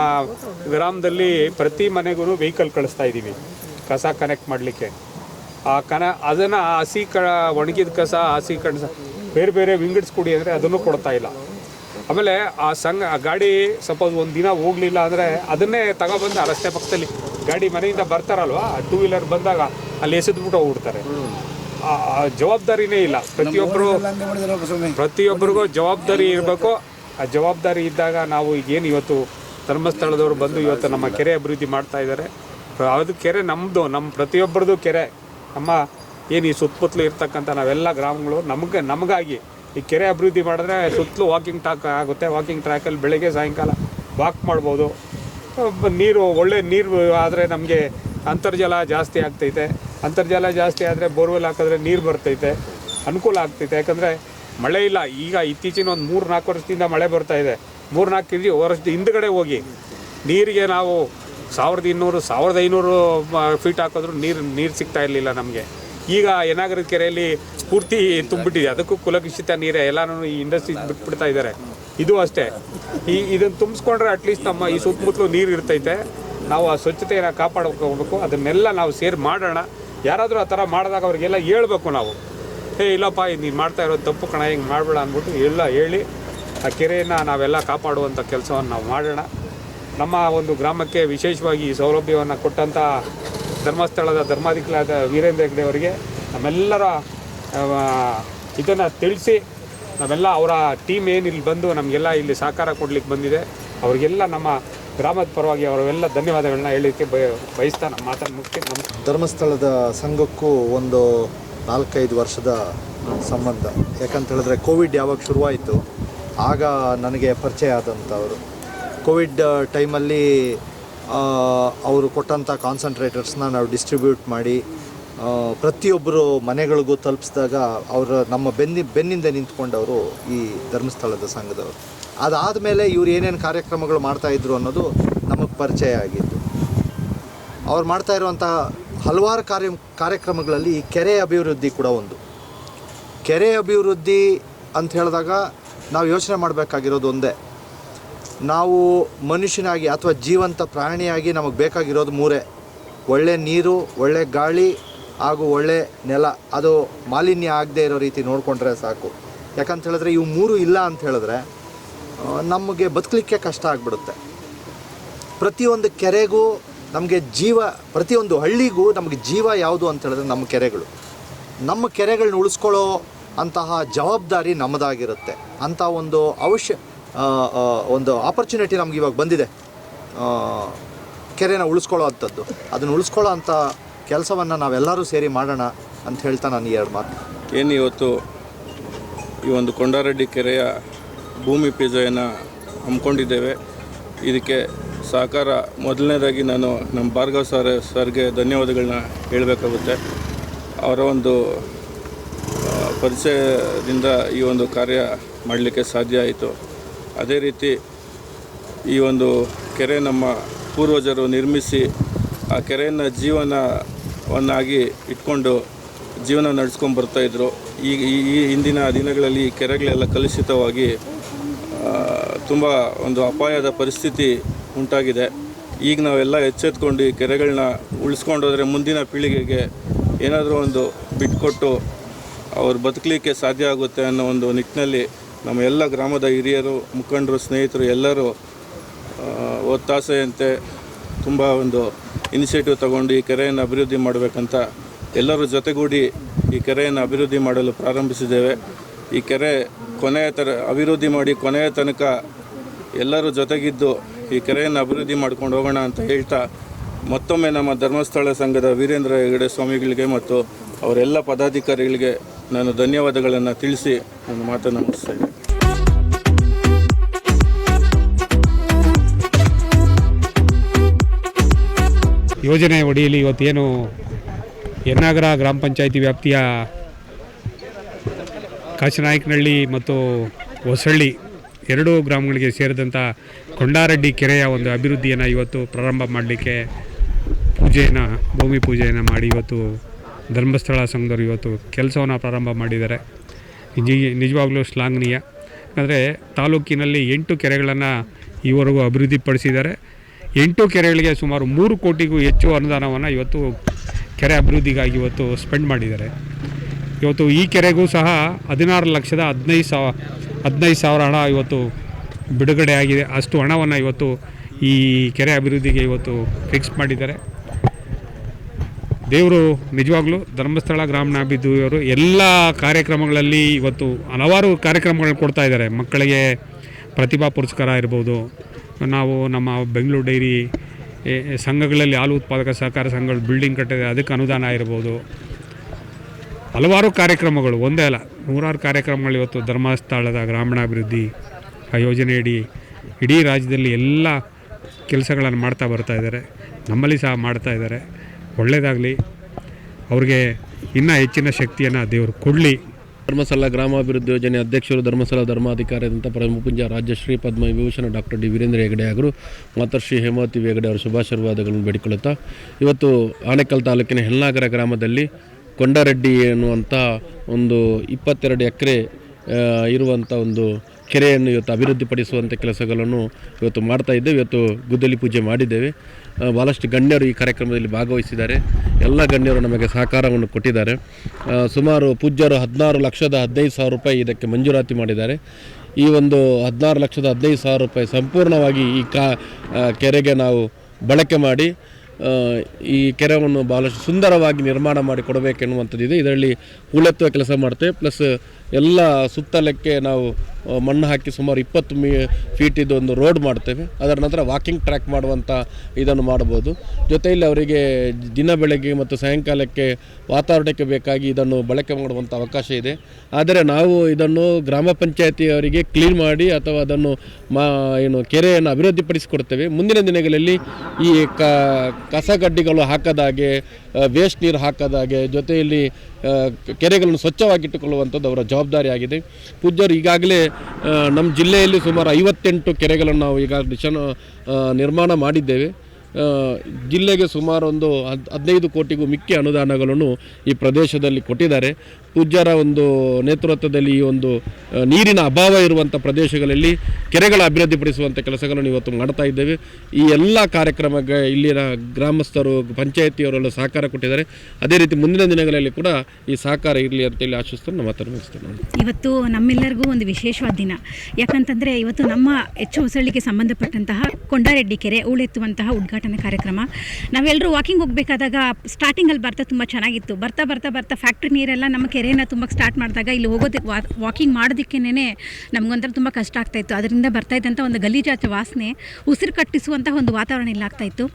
ಗ್ರಾಮದಲ್ಲಿ ಪ್ರತಿ ಮನೆಗೂ ವೆಹಿಕಲ್ ಕಳಿಸ್ತಾ ಇದ್ದೀವಿ ಕಸ ಕನೆಕ್ಟ್ ಮಾಡಲಿಕ್ಕೆ. ಆ ಕನ ಅದನ್ನು ಹಸಿ ಕ ಒಣಗಿದ ಕಸ ಹಸಿ ಕಣಸ ಬೇರೆ ಬೇರೆ ವಿಂಗಡಿಸ್ಕೊಡಿ ಅಂದರೆ ಅದನ್ನು ಕೊಡ್ತಾ ಇಲ್ಲ. ಆಮೇಲೆ ಆ ಸಂಘ ಆ ಗಾಡಿ ಸಪೋಸ್ ಒಂದು ದಿನ ಹೋಗಲಿಲ್ಲ ಅಂದರೆ ಅದನ್ನೇ ತಗೊಬಂದು ಆ ರಸ್ತೆ ಪಕ್ಕದಲ್ಲಿ ಗಾಡಿ ಮನೆಯಿಂದ ಬರ್ತಾರಲ್ವಾ? ಟೂ ವೀಲರ್ ಬಂದಾಗ ಅಲ್ಲಿ ಎಸೆದ್ಬಿಟ್ಟು ಹೋಗ್ಬಿಡ್ತಾರೆ. ಜವಾಬ್ದಾರಿನೇ ಇಲ್ಲ. ಪ್ರತಿಯೊಬ್ಬರು ಪ್ರತಿಯೊಬ್ಬರಿಗೂ ಜವಾಬ್ದಾರಿ ಇರಬೇಕು. ಆ ಜವಾಬ್ದಾರಿ ಇದ್ದಾಗ ನಾವು ಈಗೇನು ಇವತ್ತು ಧರ್ಮಸ್ಥಳದವರು ಬಂದು ಇವತ್ತು ನಮ್ಮ ಕೆರೆ ಅಭಿವೃದ್ಧಿ ಮಾಡ್ತಾ ಇದ್ದಾರೆ. ಅದು ಕೆರೆ ನಮ್ಮದು ನಮ್ಮ ಪ್ರತಿಯೊಬ್ಬರದು ಕೆರೆ. ನಮ್ಮ ಏನು ಈ ಸುತ್ತಮುತ್ತಲು ಇರ್ತಕ್ಕಂಥ ನಾವೆಲ್ಲ ಗ್ರಾಮಗಳು, ನಮಗೆ, ನಮಗಾಗಿ ಈ ಕೆರೆ ಅಭಿವೃದ್ಧಿ ಮಾಡಿದ್ರೆ ಸುತ್ತಲೂ ವಾಕಿಂಗ್ ಟ್ರಾಕ್ ಆಗುತ್ತೆ. ವಾಕಿಂಗ್ ಟ್ರ್ಯಾಕಲ್ಲಿ ಬೆಳಗ್ಗೆ ಸಾಯಂಕಾಲ ವಾಕ್ ಮಾಡ್ಬೋದು. ನೀರು, ಒಳ್ಳೆ ನೀರು ಆದರೆ ನಮಗೆ ಅಂತರ್ಜಲ ಜಾಸ್ತಿ ಆಗ್ತೈತೆ. ಅಂತರ್ಜಲ ಜಾಸ್ತಿ ಆದರೆ ಬೋರ್ವೆಲ್ ಹಾಕಿದ್ರೆ ನೀರು ಬರ್ತೈತೆ. ಅನುಕೂಲ ಆಗ್ತೈತೆ. ಯಾಕಂದರೆ ಮಳೆ ಇಲ್ಲ. ಈಗ ಇತ್ತೀಚಿನ ಒಂದು ಮೂರು ನಾಲ್ಕು ವರ್ಷದಿಂದ ಮಳೆ ಬರ್ತಾ ಇದೆ. ಮೂರು ನಾಲ್ಕು ಇದ್ದು ವರ್ಷದ ಹಿಂದ್ಗಡೆ ಹೋಗಿ ನೀರಿಗೆ ನಾವು ಸಾವಿರದ ಇನ್ನೂರು, ಸಾವಿರದ ಐನೂರು ಫೀಟ್ ಹಾಕಿದ್ರು ನೀರು ನೀರು ಸಿಗ್ತಾ ಇರಲಿಲ್ಲ ನಮಗೆ. ಈಗ ಏನಾಗರದ ಕೆರೆಯಲ್ಲಿ ಪೂರ್ತಿ ತುಂಬಿಟ್ಟಿದೆ. ಅದಕ್ಕೂ ಕುಲಕುಷಿತ ನೀರೇ ಎಲ್ಲನೂ ಈ ಇಂಡಸ್ಟ್ರೀಸ್ ಬಿಟ್ಬಿಡ್ತಾ ಇದ್ದಾರೆ. ಇದು ಅಷ್ಟೇ. ಈ ಇದನ್ನು ತುಂಬಿಸ್ಕೊಂಡ್ರೆ ಅಟ್ಲೀಸ್ಟ್ ನಮ್ಮ ಈ ಸುತ್ತಮುತ್ತಲು ನೀರು ಇರ್ತೈತೆ. ನಾವು ಆ ಸ್ವಚ್ಛತೆಯನ್ನು ಕಾಪಾಡ್ಕೋಬೇಕು ಅದನ್ನೆಲ್ಲ ನಾವು ಸೇರಿ ಮಾಡೋಣ. ಯಾರಾದರೂ ಆ ಥರ ಮಾಡಿದಾಗ ಅವರಿಗೆಲ್ಲ ಹೇಳ್ಬೇಕು ನಾವು. ಏ, ಇಲ್ಲಪ್ಪ ನೀನು ಮಾಡ್ತಾ ಇರೋದು ತಪ್ಪು ಕಣ, ಹಿಂಗೆ ಮಾಡಬೇಡ ಅಂದ್ಬಿಟ್ಟು ಎಲ್ಲ ಹೇಳಿ, ಆ ಕೆರೆಯನ್ನು ನಾವೆಲ್ಲ ಕಾಪಾಡುವಂಥ ಕೆಲಸವನ್ನು ನಾವು ಮಾಡೋಣ. ನಮ್ಮ ಒಂದು ಗ್ರಾಮಕ್ಕೆ ವಿಶೇಷವಾಗಿ ಈ ಸೌಲಭ್ಯವನ್ನು ಕೊಟ್ಟಂಥ ಧರ್ಮಸ್ಥಳದ ಧರ್ಮಾಧಿಕಾರಿಯಾದ ವೀರೇಂದ್ರ ಹೆಗ್ಡೆ ಅವರಿಗೆ ನಮ್ಮೆಲ್ಲರ ಇದನ್ನು ತಿಳಿಸಿ, ನಾವೆಲ್ಲ ಅವರ ಟೀಮ್ ಏನು ಇಲ್ಲಿ ಬಂದು ನಮಗೆಲ್ಲ ಇಲ್ಲಿ ಸಹಕಾರ ಕೊಡ್ಲಿಕ್ಕೆ ಬಂದಿದೆ. ಅವರಿಗೆಲ್ಲ ನಮ್ಮ ಗ್ರಾಮದ ಪರವಾಗಿ ಅವರೆಲ್ಲ ಧನ್ಯವಾದಗಳನ್ನ ಹೇಳಲಿಕ್ಕೆ ಬಯ, ಬಯಸ್ತಾ ನಮ್ಮ ಮಾತನ್ನು ಮುಖ್ಯ ನಮ್ಮ ಧರ್ಮಸ್ಥಳದ ಸಂಘಕ್ಕೂ ಒಂದು ನಾಲ್ಕೈದು ವರ್ಷದ ಸಂಬಂಧ. ಯಾಕಂತ ಹೇಳಿದ್ರೆ ಕೋವಿಡ್ ಯಾವಾಗ ಶುರುವಾಯಿತು, ಆಗ ನನಗೆ ಪರಿಚಯ ಆದಂಥವರು. ಕೋವಿಡ್ ಟೈಮಲ್ಲಿ ಅವರು ಕೊಟ್ಟಂಥ ಕಾನ್ಸಂಟ್ರೇಟರ್ಸ್ನ ನಾವು ಡಿಸ್ಟ್ರಿಬ್ಯೂಟ್ ಮಾಡಿ ಪ್ರತಿಯೊಬ್ಬರು ಮನೆಗಳಿಗೂ ತಲುಪಿಸಿದಾಗ ಅವರ ನಮ್ಮ ಬೆನ್ನಿ, ಬೆನ್ನಿಂದ ನಿಂತ್ಕೊಂಡವರು ಈ ಧರ್ಮಸ್ಥಳದ ಸಂಘದವರು. ಅದಾದ ಮೇಲೆ ಇವ್ರು ಏನೇನು ಕಾರ್ಯಕ್ರಮಗಳು ಮಾಡ್ತಾಯಿದ್ರು ಅನ್ನೋದು ನಮಗೆ ಪರಿಚಯ ಆಗಿತ್ತು ಅವ್ರು ಮಾಡ್ತಾ ಇರುವಂಥ ಹಲವಾರು ಕಾರ್ಯ, ಕಾರ್ಯಕ್ರಮಗಳಲ್ಲಿ ಕೆರೆ ಅಭಿವೃದ್ಧಿ ಕೂಡ ಒಂದು. ಕೆರೆ ಅಭಿವೃದ್ಧಿ ಅಂತ ಹೇಳಿದಾಗ ನಾವು ಯೋಚನೆ ಮಾಡಬೇಕಾಗಿರೋದು ಒಂದೇ. ನಾವು ಮನುಷ್ಯನಾಗಿ ಅಥವಾ ಜೀವಂತ ಪ್ರಾಣಿಯಾಗಿ ನಮಗೆ ಬೇಕಾಗಿರೋದು ಮೂರೇ. ಒಳ್ಳೆ ನೀರು, ಒಳ್ಳೆ ಗಾಳಿ ಹಾಗೂ ಒಳ್ಳೆ ನೆಲ. ಅದು ಮಾಲಿನ್ಯ ಆಗದೆ ಇರೋ ರೀತಿ ನೋಡಿಕೊಂಡ್ರೆ ಸಾಕು. ಯಾಕಂತ ಹೇಳಿದ್ರೆ ಇವು ಮೂರು ಇಲ್ಲ ಅಂತ ಹೇಳಿದ್ರೆ ನಮಗೆ ಬದುಕಲಿಕ್ಕೆ ಕಷ್ಟ ಆಗಿಬಿಡುತ್ತೆ. ಪ್ರತಿಯೊಂದು ಕೆರೆಗೂ ನಮಗೆ ಜೀವ, ಪ್ರತಿಯೊಂದು ಹಳ್ಳಿಗೂ ನಮಗೆ ಜೀವ ಯಾವುದು ಅಂತ ಹೇಳಿದ್ರೆ ನಮ್ಮ ಕೆರೆಗಳು. ನಮ್ಮ ಕೆರೆಗಳನ್ನ ಉಳಿಸ್ಕೊಳ್ಳೋ ಅಂತಹ ಜವಾಬ್ದಾರಿ ನಮ್ಮದಾಗಿರುತ್ತೆ. ಅಂಥ ಒಂದು ಅವಶ್ಯ ಒಂದು ಆಪರ್ಚುನಿಟಿ ನಮ್ಗೆ ಇವಾಗ ಬಂದಿದೆ. ಕೆರೆನ ಉಳಿಸ್ಕೊಳ್ಳೋ ಅಂಥದ್ದು. ಅದನ್ನು ಉಳಿಸ್ಕೊಳ್ಳೋ ಅಂಥ ಕೆಲಸವನ್ನು ನಾವೆಲ್ಲರೂ ಸೇರಿ ಮಾಡೋಣ ಅಂತ ಹೇಳ್ತಾ ನಾನು ಈ ಎರಡು ಮಾತು. ಏನು ಇವತ್ತು ಈ ಒಂದು ಕೊಂಡಾರೆಡ್ಡಿ ಕೆರೆಯ ಭೂಮಿ ಪೂಜೆಯನ್ನು ಹಮ್ಮಿಕೊಂಡಿದ್ದೇವೆ. ಇದಕ್ಕೆ ಸಹಕಾರ ಮೊದಲನೇದಾಗಿ ನಾನು ನಮ್ಮ ಭಾರ್ಗವ್ ಸರ್ ಸರ್ಗೆ ಧನ್ಯವಾದಗಳನ್ನ ಹೇಳಬೇಕಾಗುತ್ತೆ. ಅವರ ಒಂದು ಪರಿಚಯದಿಂದ ಈ ಒಂದು ಕಾರ್ಯ ಮಾಡಲಿಕ್ಕೆ ಸಾಧ್ಯ ಆಯಿತು. ಅದೇ ರೀತಿ ಈ ಒಂದು ಕೆರೆ ನಮ್ಮ ಪೂರ್ವಜರು ನಿರ್ಮಿಸಿ ಆ ಕೆರೆಯನ್ನು ಜೀವನವನ್ನಾಗಿ ಇಟ್ಕೊಂಡು ಜೀವನ ನಡೆಸ್ಕೊಂಡು ಬರ್ತಾಯಿದ್ರು ಈಗ ಈ ಈ ಹಿಂದಿನ ದಿನಗಳಲ್ಲಿ ಈ ಕೆರೆಗಳೆಲ್ಲ ಕಲುಷಿತವಾಗಿ ತುಂಬ ಒಂದು ಅಪಾಯದ ಪರಿಸ್ಥಿತಿ ಉಂಟಾಗಿದೆ. ಈಗ ನಾವೆಲ್ಲ ಎಚ್ಚೆತ್ಕೊಂಡು ಈ ಕೆರೆಗಳನ್ನ ಉಳಿಸ್ಕೊಂಡೋದ್ರೆ ಮುಂದಿನ ಪೀಳಿಗೆಗೆ ಏನಾದರೂ ಒಂದು ಬಿಟ್ಕೊಟ್ಟು ಅವ್ರು ಬದುಕಲಿಕ್ಕೆ ಸಾಧ್ಯ ಆಗುತ್ತೆ ಅನ್ನೋ ಒಂದು ನಿಟ್ಟಿನಲ್ಲಿ ನಮ್ಮ ಎಲ್ಲ ಗ್ರಾಮದ ಹಿರಿಯರು, ಮುಖಂಡರು, ಸ್ನೇಹಿತರು ಎಲ್ಲರೂ ಒತ್ತಾಸೆಯಂತೆ ತುಂಬ ಒಂದು ಇನಿಷಿಯೇಟಿವ್ ತಗೊಂಡು ಈ ಕೆರೆಯನ್ನು ಅಭಿವೃದ್ಧಿ ಮಾಡಬೇಕಂತ ಎಲ್ಲರೂ ಜೊತೆಗೂಡಿ ಈ ಕೆರೆಯನ್ನು ಅಭಿವೃದ್ಧಿ ಮಾಡಲು ಪ್ರಾರಂಭಿಸಿದ್ದೇವೆ. ಈ ಕೆರೆ ಕೊನೆಯ ತರ, ಅಭಿವೃದ್ಧಿ ಮಾಡಿ ಕೊನೆಯ ತನಕ ಎಲ್ಲರೂ ಜೊತೆಗಿದ್ದು ಈ ಕೆರೆಯನ್ನು ಅಭಿವೃದ್ಧಿ ಮಾಡ್ಕೊಂಡು ಹೋಗೋಣ ಅಂತ ಹೇಳ್ತಾ ಮತ್ತೊಮ್ಮೆ ನಮ್ಮ ಧರ್ಮಸ್ಥಳ ಸಂಘದ ವೀರೇಂದ್ರ ಹೆಗಡೆ ಸ್ವಾಮಿಗಳಿಗೆ ಮತ್ತು ಅವರೆಲ್ಲ ಪದಾಧಿಕಾರಿಗಳಿಗೆ ನಾನು ಧನ್ಯವಾದಗಳನ್ನು ತಿಳಿಸಿ ನನ್ನ ಮಾತನ್ನು ಮುಗಿಸ್ತಾ ಯೋಜನೆ ಒಡೆಯಲಿ ಇವತ್ತೇನು ಎನ್ನಾಗರ ಗ್ರಾಮ ಪಂಚಾಯಿತಿ ವ್ಯಾಪ್ತಿಯ ಕಾಶಿನಾಯಕನಹಳ್ಳಿ ಮತ್ತು ಹೊಸಳ್ಳಿ ಎರಡೂ ಗ್ರಾಮಗಳಿಗೆ ಸೇರಿದಂಥ ಕೊಂಡಾರೆಡ್ಡಿ ಕೆರೆಯ ಒಂದು ಅಭಿವೃದ್ಧಿಯನ್ನು ಇವತ್ತು ಪ್ರಾರಂಭ ಮಾಡಲಿಕ್ಕೆ ಪೂಜೆಯನ್ನು ಭೂಮಿ ಪೂಜೆಯನ್ನು ಮಾಡಿ ಇವತ್ತು ಧರ್ಮಸ್ಥಳ ಸಂಘದವರು ಇವತ್ತು ಕೆಲಸವನ್ನು ಪ್ರಾರಂಭ ಮಾಡಿದ್ದಾರೆ ನಿಜ ನಿಜವಾಗ್ಲೂ ಶ್ಲಾಘನೀಯ ಅಂದರೆ ತಾಲೂಕಿನಲ್ಲಿ ಎಂಟು ಕೆರೆಗಳನ್ನು ಈವರೆಗೂ ಅಭಿವೃದ್ಧಿಪಡಿಸಿದ್ದಾರೆ ಎಂಟು ಕೆರೆಗಳಿಗೆ ಸುಮಾರು ಮೂರು ಕೋಟಿಗೂ ಹೆಚ್ಚು ಅನುದಾನವನ್ನು ಇವತ್ತು ಕೆರೆ ಅಭಿವೃದ್ಧಿಗಾಗಿ ಇವತ್ತು ಸ್ಪೆಂಡ್ ಮಾಡಿದ್ದಾರೆ. ಇವತ್ತು ಈ ಕೆರೆಗೂ ಸಹ ಹದಿನಾರು ಲಕ್ಷದ ಹದಿನೈದು ಸಾವಿರ ಹದಿನೈದು ಸಾವಿರ ಹಣ ಇವತ್ತು ಬಿಡುಗಡೆ ಆಗಿದೆ. ಅಷ್ಟು ಹಣವನ್ನು ಇವತ್ತು ಈ ಕೆರೆ ಅಭಿವೃದ್ಧಿಗೆ ಇವತ್ತು ಫಿಕ್ಸ್ ಮಾಡಿದ್ದಾರೆ. ದೇವರು ನಿಜವಾಗ್ಲೂ ಧರ್ಮಸ್ಥಳ ಗ್ರಾಮೀಣಾಭಿವೃದ್ಧಿಯವರು ಎಲ್ಲ ಕಾರ್ಯಕ್ರಮಗಳಲ್ಲಿ ಇವತ್ತು ಹಲವಾರು ಕಾರ್ಯಕ್ರಮಗಳನ್ನ ಕೊಡ್ತಾ ಇದ್ದಾರೆ. ಮಕ್ಕಳಿಗೆ ಪ್ರತಿಭಾ ಪುರಸ್ಕಾರ ಇರ್ಬೋದು. ನಾವು ನಮ್ಮ ಬೆಂಗಳೂರು ಡೈರಿ ಸಂಘಗಳಲ್ಲಿ ಹಾಲು ಉತ್ಪಾದಕ ಸಹಕಾರ ಸಂಘಗಳು ಬಿಲ್ಡಿಂಗ್ ಕಟ್ಟಿದೆ. ಅದಕ್ಕೆ ಅನುದಾನ ಇರ್ಬೋದು. ಹಲವಾರು ಕಾರ್ಯಕ್ರಮಗಳು ಒಂದೇ ಅಲ್ಲ, ನೂರಾರು ಕಾರ್ಯಕ್ರಮಗಳು ಇವತ್ತು ಧರ್ಮಸ್ಥಳದ ಗ್ರಾಮೀಣಾಭಿವೃದ್ಧಿ ಆ ಯೋಜನೆಯಡಿ ಇಡೀ ರಾಜ್ಯದಲ್ಲಿ ಎಲ್ಲ ಕೆಲಸಗಳನ್ನು ಮಾಡ್ತಾ ಬರ್ತಾ ಇದ್ದಾರೆ. ನಮ್ಮಲ್ಲಿ ಸಹ ಮಾಡ್ತಾ ಇದ್ದಾರೆ. ಒಳ್ಳೆಯದಾಗಲಿ ಅವ್ರಿಗೆ ಇನ್ನೂ ಹೆಚ್ಚಿನ ಶಕ್ತಿಯನ್ನು ದೇವರು ಕೊಡಲಿ. ಧರ್ಮಸ್ಥಳ ಗ್ರಾಮಾಭಿವೃದ್ಧಿ ಯೋಜನೆ ಅಧ್ಯಕ್ಷರು ಧರ್ಮಸ್ಥಳ ಧರ್ಮಾಧಿಕಾರಿಯಾದಂಥ ಪರಮಪೂಜ್ಯ ರಾಜ್ಯಶ್ರೀ ಪದ್ಮ ವಿಭೂಷಣ ಡಾಕ್ಟರ್ ಡಿ ವೀರೇಂದ್ರ ಹೆಗಡೆ ಅವರು, ಮಾತೃಶ್ರೀ ಹೇಮಾವತಿ ಹೆಗಡೆ ಅವರ ಶುಭಾಶೀರ್ವಾದಗಳನ್ನು ಬೇಡಿಕೊಳ್ಳುತ್ತಾ, ಇವತ್ತು ಆನೇಕಲ್ ತಾಲೂಕಿನ ಹೆಲ್ನಾಗರ ಗ್ರಾಮದಲ್ಲಿ ಕೊಂಡರೆಡ್ಡಿ ಎನ್ನುವಂಥ ಒಂದು ಇಪ್ಪತ್ತೆರಡು ಎಕರೆ ಇರುವಂಥ ಒಂದು ಕೆರೆಯನ್ನು ಇವತ್ತು ಅಭಿವೃದ್ಧಿಪಡಿಸುವಂಥ ಕೆಲಸಗಳನ್ನು ಇವತ್ತು ಮಾಡ್ತಾ ಇದ್ದೇವೆ. ಇವತ್ತು ಗುದ್ದಲಿ ಪೂಜೆ ಮಾಡಿದ್ದೇವೆ. ಭಾಳಷ್ಟು ಗಣ್ಯರು ಈ ಕಾರ್ಯಕ್ರಮದಲ್ಲಿ ಭಾಗವಹಿಸಿದ್ದಾರೆ. ಎಲ್ಲ ಗಣ್ಯರು ನಮಗೆ ಸಹಕಾರವನ್ನು ಕೊಟ್ಟಿದ್ದಾರೆ. ಸುಮಾರು ಪೂಜ್ಯರು ಹದಿನಾರು ಲಕ್ಷದ ಹದಿನೈದು ಸಾವಿರ ರೂಪಾಯಿ ಇದಕ್ಕೆ ಮಂಜೂರಾತಿ ಮಾಡಿದ್ದಾರೆ. ಈ ಒಂದು ಹದಿನಾರು ಲಕ್ಷದ ಹದಿನೈದು ಸಾವಿರ ರೂಪಾಯಿ ಸಂಪೂರ್ಣವಾಗಿ ಈ ಕಾ ಕೆರೆಗೆ ನಾವು ಬಳಕೆ ಮಾಡಿ ಈ ಕೆರೆವನ್ನು ಭಾಳಷ್ಟು ಸುಂದರವಾಗಿ ನಿರ್ಮಾಣ ಮಾಡಿ ಕೊಡಬೇಕೆನ್ನುವಂಥದ್ದಿದೆ. ಇದರಲ್ಲಿ ಹೂಳೆತ್ತುವ ಕೆಲಸ ಮಾಡ್ತೇವೆ. ಪ್ಲಸ್ ಎಲ್ಲ ಸುತ್ತಲಕ್ಕೆ ನಾವು ಮಣ್ಣು ಹಾಕಿ ಸುಮಾರು ಇಪ್ಪತ್ತು ಮೀ ಫೀಟಿದ್ದು ಒಂದು ರೋಡ್ ಮಾಡ್ತೇವೆ. ಅದರ ನಂತರ ವಾಕಿಂಗ್ ಟ್ರ್ಯಾಕ್ ಮಾಡುವಂಥ ಇದನ್ನು ಮಾಡ್ಬೋದು ಜೊತೆಯಲ್ಲಿ ಅವರಿಗೆ ದಿನ ಬೆಳಗ್ಗೆ ಮತ್ತು ಸಾಯಂಕಾಲಕ್ಕೆ ವಾತಾವರಣಕ್ಕೆ ಬೇಕಾಗಿ ಇದನ್ನು ಬಳಕೆ ಮಾಡುವಂಥ ಅವಕಾಶ ಇದೆ. ಆದರೆ ನಾವು ಇದನ್ನು ಗ್ರಾಮ ಪಂಚಾಯತಿಯವರಿಗೆ ಕ್ಲೀನ್ ಮಾಡಿ ಅಥವಾ ಅದನ್ನು ಮಾ ಏನು ಕೆರೆಯನ್ನು ಅಭಿವೃದ್ಧಿಪಡಿಸಿಕೊಡ್ತೇವೆ. ಮುಂದಿನ ದಿನಗಳಲ್ಲಿ ಈ ಕಸಗಡ್ಡಿಗಳು ಹಾಕದಾಗೆ ವೇಸ್ಟ್ ನೀರು ಹಾಕದಾಗೆ ಜೊತೆಯಲ್ಲಿ ಕೆರೆಗಳನ್ನು ಸ್ವಚ್ಛವಾಗಿಟ್ಟುಕೊಳ್ಳುವಂಥದ್ದು ಅವರ ಜವಾಬ್ದಾರಿಯಾಗಿದೆ. ಪೂಜ್ಯರು ಈಗಾಗಲೇ ನಮ್ಮ ಜಿಲ್ಲೆಯಲ್ಲಿ ಸುಮಾರು ಐವತ್ತೆಂಟು ಕೆರೆಗಳನ್ನು ನಾವು ಈಗ ಡಿಶನ್ ನಿರ್ಮಾಣ ಮಾಡಿದ್ದೇವೆ. ಜಿಲ್ಲೆಗೆ ಸುಮಾರು ಒಂದು ಹದ್, ಹದಿನೈದು ಕೋಟಿಗೂ ಮಿಕ್ಕಿ ಅನುದಾನಗಳನ್ನು ಈ ಪ್ರದೇಶದಲ್ಲಿ ಕೊಟ್ಟಿದ್ದಾರೆ. ಪೂಜ್ಯರ ಒಂದು ನೇತೃತ್ವದಲ್ಲಿ ಈ ಒಂದು ನೀರಿನ ಅಭಾವ ಇರುವಂಥ ಪ್ರದೇಶಗಳಲ್ಲಿ ಕೆರೆಗಳ ಅಭಿವೃದ್ಧಿಪಡಿಸುವಂಥ ಕೆಲಸಗಳನ್ನು ಇವತ್ತು ಮಾಡ್ತಾ ಇದ್ದೇವೆ. ಈ ಎಲ್ಲ ಕಾರ್ಯಕ್ರಮಕ್ಕೆ ಇಲ್ಲಿನ ಗ್ರಾಮಸ್ಥರು, ಪಂಚಾಯತಿಯವರೆಲ್ಲ ಸಹಕಾರ ಕೊಟ್ಟಿದ್ದಾರೆ. ಅದೇ ರೀತಿ ಮುಂದಿನ ದಿನಗಳಲ್ಲಿ ಕೂಡ ಈ ಸಹಕಾರ ಇರಲಿ ಅಂತೇಳಿ ಆಶಿಸ್ತಾ ನಮ್ಮ ಮಾತನ್ನು ಮುಗಿಸ್ತೇನೆ. ಇವತ್ತು ನಮ್ಮೆಲ್ಲರಿಗೂ ಒಂದು ವಿಶೇಷವಾದ ದಿನ. ಯಾಕಂತಂದರೆ ಇವತ್ತು ನಮ್ಮ ಹೆಚ್ಚು ಹೊಸಳ್ಳಿಗೆ ಸಂಬಂಧಪಟ್ಟಂತಹ ಕೊಂಡಾರೆಡ್ಡಿ ಕೆರೆ ಹೂಳೆತ್ತುವಂತಹ ಉದ್ಘಾಟನಾ ಕಾರ್ಯಕ್ರಮ. ನಾವೆಲ್ಲರೂ ವಾಕಿಂಗ್ ಹೋಗಬೇಕಾದಾಗ ಸ್ಟಾರ್ಟಿಂಗಲ್ಲಿ ಬರ್ತಾ ತುಂಬ ಚೆನ್ನಾಗಿತ್ತು. ಬರ್ತಾ ಬರ್ತಾ ಬರ್ತಾ ಫ್ಯಾಕ್ಟ್ರಿ ನೀರೆಲ್ಲ ನಮ್ಮ ಕೆರೆನ ತುಂಬಕ್ಕೆ ಸ್ಟಾರ್ಟ್ ಮಾಡಿದಾಗ ಇಲ್ಲಿ ಹೋಗೋದು ವಾಕಿಂಗ್ ಮಾಡೋದಕ್ಕೇನೆ ನಮಗೊಂಥರ ತುಂಬ ಕಷ್ಟ ಆಗ್ತಾಯಿತ್ತು ಅದರಿಂದ ಬರ್ತಾ ಇದ್ದಂಥ ಒಂದು ಗಲೀಜಾಚ ವಾಸನೆ ಉಸಿರು ಕಟ್ಟಿಸುವಂಥ ಒಂದು ವಾತಾವರಣ ಇಲ್ಲಾಗ್ತಾಯಿತ್ತು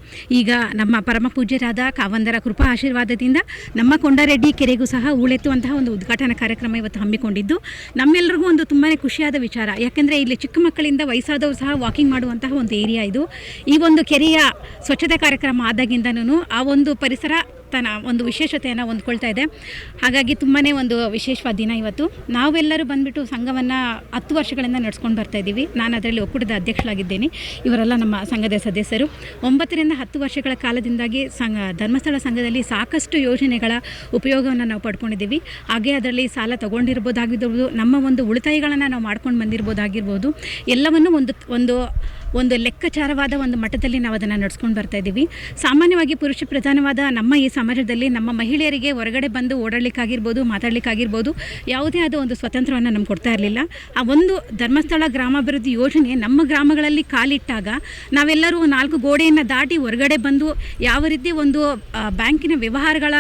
ಈಗ ನಮ್ಮ ಪರಮ ಪೂಜ್ಯರಾದ ಕಾವಂದರ ಕೃಪಾ ಆಶೀರ್ವಾದದಿಂದ ನಮ್ಮ ಕೊಂಡರೆಡ್ಡಿ ಕೆರೆಗೂ ಸಹ ಉಳೆತ್ತುವಂತಹ ಒಂದು ಉದ್ಘಾಟನಾ ಕಾರ್ಯಕ್ರಮ ಇವತ್ತು ಹಮ್ಮಿಕೊಂಡಿದ್ದು. ನಮ್ಮೆಲ್ಲರಿಗೂ ಒಂದು ತುಂಬಾ ಖುಷಿಯಾದ ವಿಚಾರ. ಯಾಕೆಂದರೆ ಇಲ್ಲಿ ಚಿಕ್ಕ ಮಕ್ಕಳಿಂದ ವಯಸ್ಸಾದವರು ಸಹ ವಾಕಿಂಗ್ ಮಾಡುವಂತಹ ಒಂದು ಏರಿಯಾ ಇದು. ಈ ಒಂದು ಕೆರೆಯ ಸ್ವಚ್ಛತೆ ಕಾರ್ಯಕ್ರಮ ಆದಾಗಿಂದನೂ ಆ ಒಂದು ಪರಿಸರ ತನ್ನ ಒಂದು ವಿಶೇಷತೆಯನ್ನು ಹೊಂದ್ಕೊಳ್ತಾ ಇದೆ. ಹಾಗಾಗಿ ತುಂಬಾ ಒಂದು ವಿಶೇಷವಾದ ದಿನ ಇವತ್ತು. ನಾವೆಲ್ಲರೂ ಬಂದುಬಿಟ್ಟು ಸಂಘವನ್ನು ಹತ್ತು ವರ್ಷಗಳಿಂದ ನಡೆಸ್ಕೊಂಡು ಬರ್ತಾ ಇದ್ದೀವಿ ನಾನು ಅದರಲ್ಲಿ ಒಕ್ಕೂಟದ ಅಧ್ಯಕ್ಷರಾಗಿದ್ದೇನೆ ಇವರೆಲ್ಲ ನಮ್ಮ ಸಂಘದ ಸದಸ್ಯರು. ಒಂಬತ್ತರಿಂದ ಹತ್ತು ವರ್ಷಗಳ ಕಾಲದಿಂದಾಗಿ ಸಂಘ, ಧರ್ಮಸ್ಥಳ ಸಂಘದಲ್ಲಿ ಸಾಕಷ್ಟು ಯೋಜನೆಗಳ ಉಪಯೋಗವನ್ನು ನಾವು ಪಡ್ಕೊಂಡಿದ್ದೀವಿ. ಹಾಗೆ ಅದರಲ್ಲಿ ಸಾಲ ತೊಗೊಂಡಿರ್ಬೋದಾಗಿರ್ಬೋದು, ನಮ್ಮ ಒಂದು ಉಳಿತಾಯಗಳನ್ನು ನಾವು ಮಾಡ್ಕೊಂಡು ಬಂದಿರ್ಬೋದಾಗಿರ್ಬೋದು. ಎಲ್ಲವನ್ನು ಒಂದು ಒಂದು ಒಂದು ಲೆಕ್ಕಾಚಾರವಾದ ಒಂದು ಮಟ್ಟದಲ್ಲಿ ನಾವು ಅದನ್ನು ನಡೆಸ್ಕೊಂಡು ಬರ್ತಾ ಇದ್ದೀವಿ ಸಾಮಾನ್ಯವಾಗಿ ಪುರುಷ ಪ್ರಧಾನವಾದ ನಮ್ಮ ಈ ಸಮಾಜದಲ್ಲಿ ನಮ್ಮ ಮಹಿಳೆಯರಿಗೆ ಹೊರಗಡೆ ಬಂದು ಓಡಾಡಲಿಕ್ಕಾಗಿರ್ಬೋದು, ಮಾತಾಡಲಿಕ್ಕಾಗಿರ್ಬೋದು, ಯಾವುದೇ ಆದ ಒಂದು ಸ್ವತಂತ್ರವನ್ನು ನಮ್ಗೆ ಕೊಡ್ತಾ ಇರಲಿಲ್ಲ. ಆ ಒಂದು ಧರ್ಮಸ್ಥಳ ಗ್ರಾಮಾಭಿವೃದ್ಧಿ ಯೋಜನೆ ನಮ್ಮ ಗ್ರಾಮಗಳಲ್ಲಿ ಕಾಲಿಟ್ಟಾಗ ನಾವೆಲ್ಲರೂ ನಾಲ್ಕು ಗೋಡೆಯನ್ನು ದಾಟಿ ಹೊರಗಡೆ ಬಂದು ಯಾವ ರೀತಿ ಒಂದು ಬ್ಯಾಂಕಿನ ವ್ಯವಹಾರಗಳ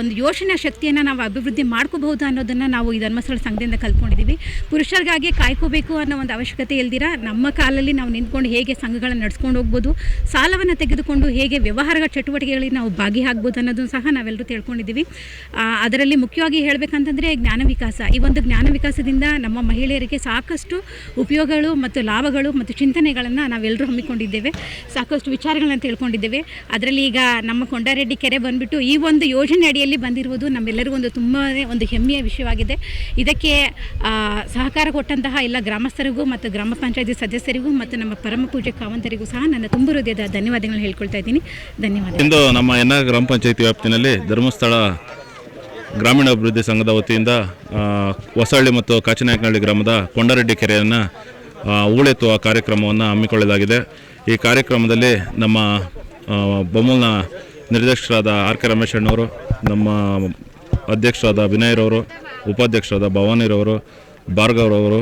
ಒಂದು ಯೋಜನೆ ಶಕ್ತಿಯನ್ನು ನಾವು ಅಭಿವೃದ್ಧಿ ಮಾಡ್ಕೋಬಹುದು ಅನ್ನೋದನ್ನು ನಾವು ಈ ಧರ್ಮಸ್ಥಳ ಸಂಘದಿಂದ ಕಲ್ತ್ಕೊಂಡಿದ್ದೀವಿ ಪುರುಷರಿಗಾಗಿ ಕಾಯ್ಕೋಬೇಕು ಅನ್ನೋ ಒಂದು ಅವಶ್ಯಕತೆ ಇಲ್ದಿರ ನಮ್ಮ ಕಾಲಲ್ಲಿ ನಾವು ನಿಂತ್ಕೊಂಡು ಹೇಗೆ ಸಂಘಗಳನ್ನು ನಡೆಸ್ಕೊಂಡು ಹೋಗ್ಬೋದು, ಸಾಲವನ್ನು ತೆಗೆದುಕೊಂಡು ಹೇಗೆ ವ್ಯವಹಾರ ಚಟುವಟಿಕೆಗಳಿಗೆ ನಾವು ಭಾಗಿಯಾಗ್ಬೋದು ಅನ್ನೋದನ್ನು ಸಹ ನಾವೆಲ್ಲರೂ ತಿಳ್ಕೊಂಡಿದ್ದೀವಿ. ಅದರಲ್ಲಿ ಮುಖ್ಯವಾಗಿ ಹೇಳಬೇಕಂತಂದರೆ ಜ್ಞಾನ ವಿಕಾಸ. ಈ ಒಂದು ಜ್ಞಾನ ವಿಕಾಸದಿಂದ ನಮ್ಮ ಮಹಿಳೆಯರಿಗೆ ಸಾಕಷ್ಟು ಉಪಯೋಗಗಳು ಮತ್ತು ಲಾಭಗಳು ಮತ್ತು ಚಿಂತನೆಗಳನ್ನು ನಾವೆಲ್ಲರೂ ಹಮ್ಮಿಕೊಂಡಿದ್ದೇವೆ. ಸಾಕಷ್ಟು ವಿಚಾರಗಳನ್ನು ತಿಳ್ಕೊಂಡಿದ್ದೇವೆ. ಅದರಲ್ಲಿ ಈಗ ನಮ್ಮ ಕೊಂಡಾರೆಡ್ಡಿ ಕೆರೆ ಬಂದುಬಿಟ್ಟು ಈ ಒಂದು ಯೋಜನೆ ಅಡಿಯಲ್ಲಿ ಬಂದಿರುವುದು ನಮ್ಮೆಲ್ಲರಿಗೂ ಒಂದು ತುಂಬಾ ಒಂದು ಹೆಮ್ಮೆಯ ವಿಷಯವಾಗಿದೆ. ಇದಕ್ಕೆ ಸಹಕಾರ ಕೊಟ್ಟಂತಹ ಎಲ್ಲ ಗ್ರಾಮಸ್ಥರಿಗೂ ಮತ್ತು ಗ್ರಾಮ ಪಂಚಾಯತಿ ಸದಸ್ಯರಿಗೂ ಮತ್ತು ನಮ್ಮ ಪರಮ ಪೂಜೆ ಕಾವಂತರಿಗೂ ಸಹ ನನ್ನ ತುಂಬ ಹೃದಯದ ಧನ್ಯವಾದಗಳನ್ನು ಹೇಳ್ಕೊಳ್ತಾ ಇದ್ದೀನಿ. ಧನ್ಯವಾದ ಇಂದು ನಮ್ಮ ಎನ್ನ ಗ್ರಾಮ ಪಂಚಾಯತಿ ವ್ಯಾಪ್ತಿನಲ್ಲಿ ಧರ್ಮಸ್ಥಳ ಗ್ರಾಮೀಣ ಅಭಿವೃದ್ಧಿ ಸಂಘದ ವತಿಯಿಂದ ಹೊಸಹಳ್ಳಿ ಮತ್ತು ಕಾಚಿನಾಯಕನಹಳ್ಳಿ ಗ್ರಾಮದ ಕೊಂಡರೆಡ್ಡಿ ಕೆರೆಯನ್ನು ಹೂಳೆತ್ತುವ ಕಾರ್ಯಕ್ರಮವನ್ನು ಹಮ್ಮಿಕೊಳ್ಳಲಾಗಿದೆ. ಈ ಕಾರ್ಯಕ್ರಮದಲ್ಲಿ ನಮ್ಮ ಬೊಮ್ಮಲ್ನ ನಿರ್ದೇಶಕರಾದ ಆರ್ ಕೆ ರಮೇಶಣ್ಣವರು ನಮ್ಮ ಅಧ್ಯಕ್ಷರಾದ ವಿನಯ್ರವರು ಉಪಾಧ್ಯಕ್ಷರಾದ ಭವಾನಿರವರು ಭಾರ್ಗವ್ರವರು